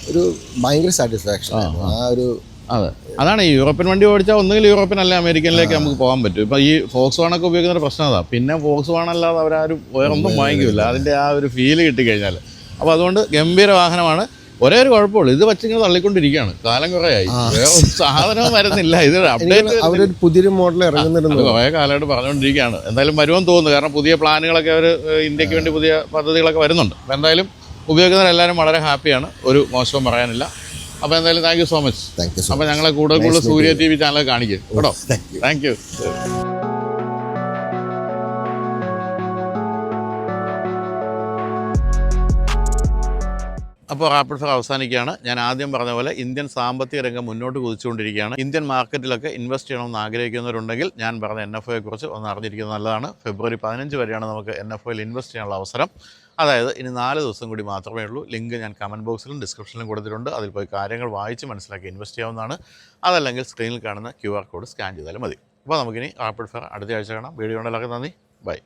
ഒരു ഭയങ്കര സാറ്റിസ്ഫാക്ഷൻ ആ ഒരു അതെ. അതാണ് ഈ യൂറോപ്യൻ വണ്ടി ഓടിച്ചാൽ ഒന്നുകിൽ യൂറോപ്യൻ അല്ലെ അമേരിക്കനിലേക്ക് നമുക്ക് പോകാൻ പറ്റും. ഇപ്പം ഈ ഫോക്സ് വാണൊക്കെ ഉപയോഗിക്കുന്ന ഒരു പ്രശ്നം അതാ. പിന്നെ ഫോക്സ് വാണല്ലാതെ അവരാരും വേറൊന്നും വാങ്ങിക്കില്ല അതിന്റെ ആ ഒരു ഫീൽ കിട്ടിക്കഴിഞ്ഞാൽ അപ്പോൾ അതുകൊണ്ട് ഗംഭീര വാഹനമാണ്. ഒരേ ഒരു കുഴപ്പമുള്ളൂ. ഇത് വച്ചിങ്ങനെ തള്ളിക്കൊണ്ടിരിക്കുകയാണ്. കാലം കുറേയായി. സാധനവും വരുന്നില്ല. ഇത് അപ്ഡേറ്റ് പുതിയൊരു മോഡൽ ഇറങ്ങുന്നുണ്ട് കുറേ കാലമായിട്ട് പറഞ്ഞുകൊണ്ടിരിക്കുകയാണ്. എന്തായാലും വരുമെന്ന് തോന്നുന്നു. കാരണം പുതിയ പ്ലാനുകളൊക്കെ അവർ ഇന്ത്യയ്ക്ക് വേണ്ടി പുതിയ പദ്ധതികളൊക്കെ വരുന്നുണ്ട്. എന്തായാലും ഉപയോഗിക്കുന്നവരെല്ലാവരും വളരെ ഹാപ്പിയാണ് ഒരു മോശവും പറയാനില്ല. അപ്പോൾ എന്തായാലും thank you so much thank you അപ്പോൾ ഞങ്ങളെ കൂടുതൽ കൂടുതൽ സൂര്യ ടി വി ചാനൽ കാണിക്കും. കേട്ടോ? താങ്ക് യു താങ്ക് യു അപ്പോൾ റാപ്പിഡ് ഫയർ അവസാനിക്കുകയാണ്. ഞാൻ ആദ്യം പറഞ്ഞ പോലെ ഇന്ത്യൻ സാമ്പത്തിക രംഗം മുന്നോട്ട് കുതിച്ചുകൊണ്ടിരിക്കുകയാണ്. ഇന്ത്യൻ മാർക്കറ്റിലൊക്കെ ഇൻവെസ്റ്റ് ചെയ്യണമെന്ന് ആഗ്രഹിക്കുന്നവരുണ്ടെങ്കിൽ ഞാൻ പറഞ്ഞ എൻ എഫ് ഒയെക്കുറിച്ച് ഒന്ന് അറിഞ്ഞിരിക്കുന്നത് നല്ലതാണ്. ഫെബ്രുവരി പതിനഞ്ച് വരെയാണ് നമുക്ക് എൻ എഫ് ഒയിൽ ഇൻവെസ്റ്റ് ചെയ്യാനുള്ള അവസരം. അതായത് ഇനി നാല് ദിവസം കൂടി മാത്രമേ ഉള്ളൂ. ലിങ്ക് ഞാൻ കമന്റ് ബോക്സിലും ഡിസ്ക്രിപ്ഷനിലും കൊടുത്തിട്ടുണ്ട്. അതിൽ പോയി കാര്യങ്ങൾ വായിച്ച് മനസ്സിലാക്കി ഇൻവെസ്റ്റ് ചെയ്യാവുന്നതാണ്. അതല്ലെങ്കിൽ സ്ക്രീനിൽ കാണുന്ന ക്യു കോഡ് സ്കാൻ ചെയ്താലും മതി. അപ്പോൾ നമുക്കിനി റാപ്പിഡ് ഫയർ അടുത്ത ആഴ്ച കാണാം. വീഡിയോ കണ്ടാലൊക്കെ നന്ദി. ബൈ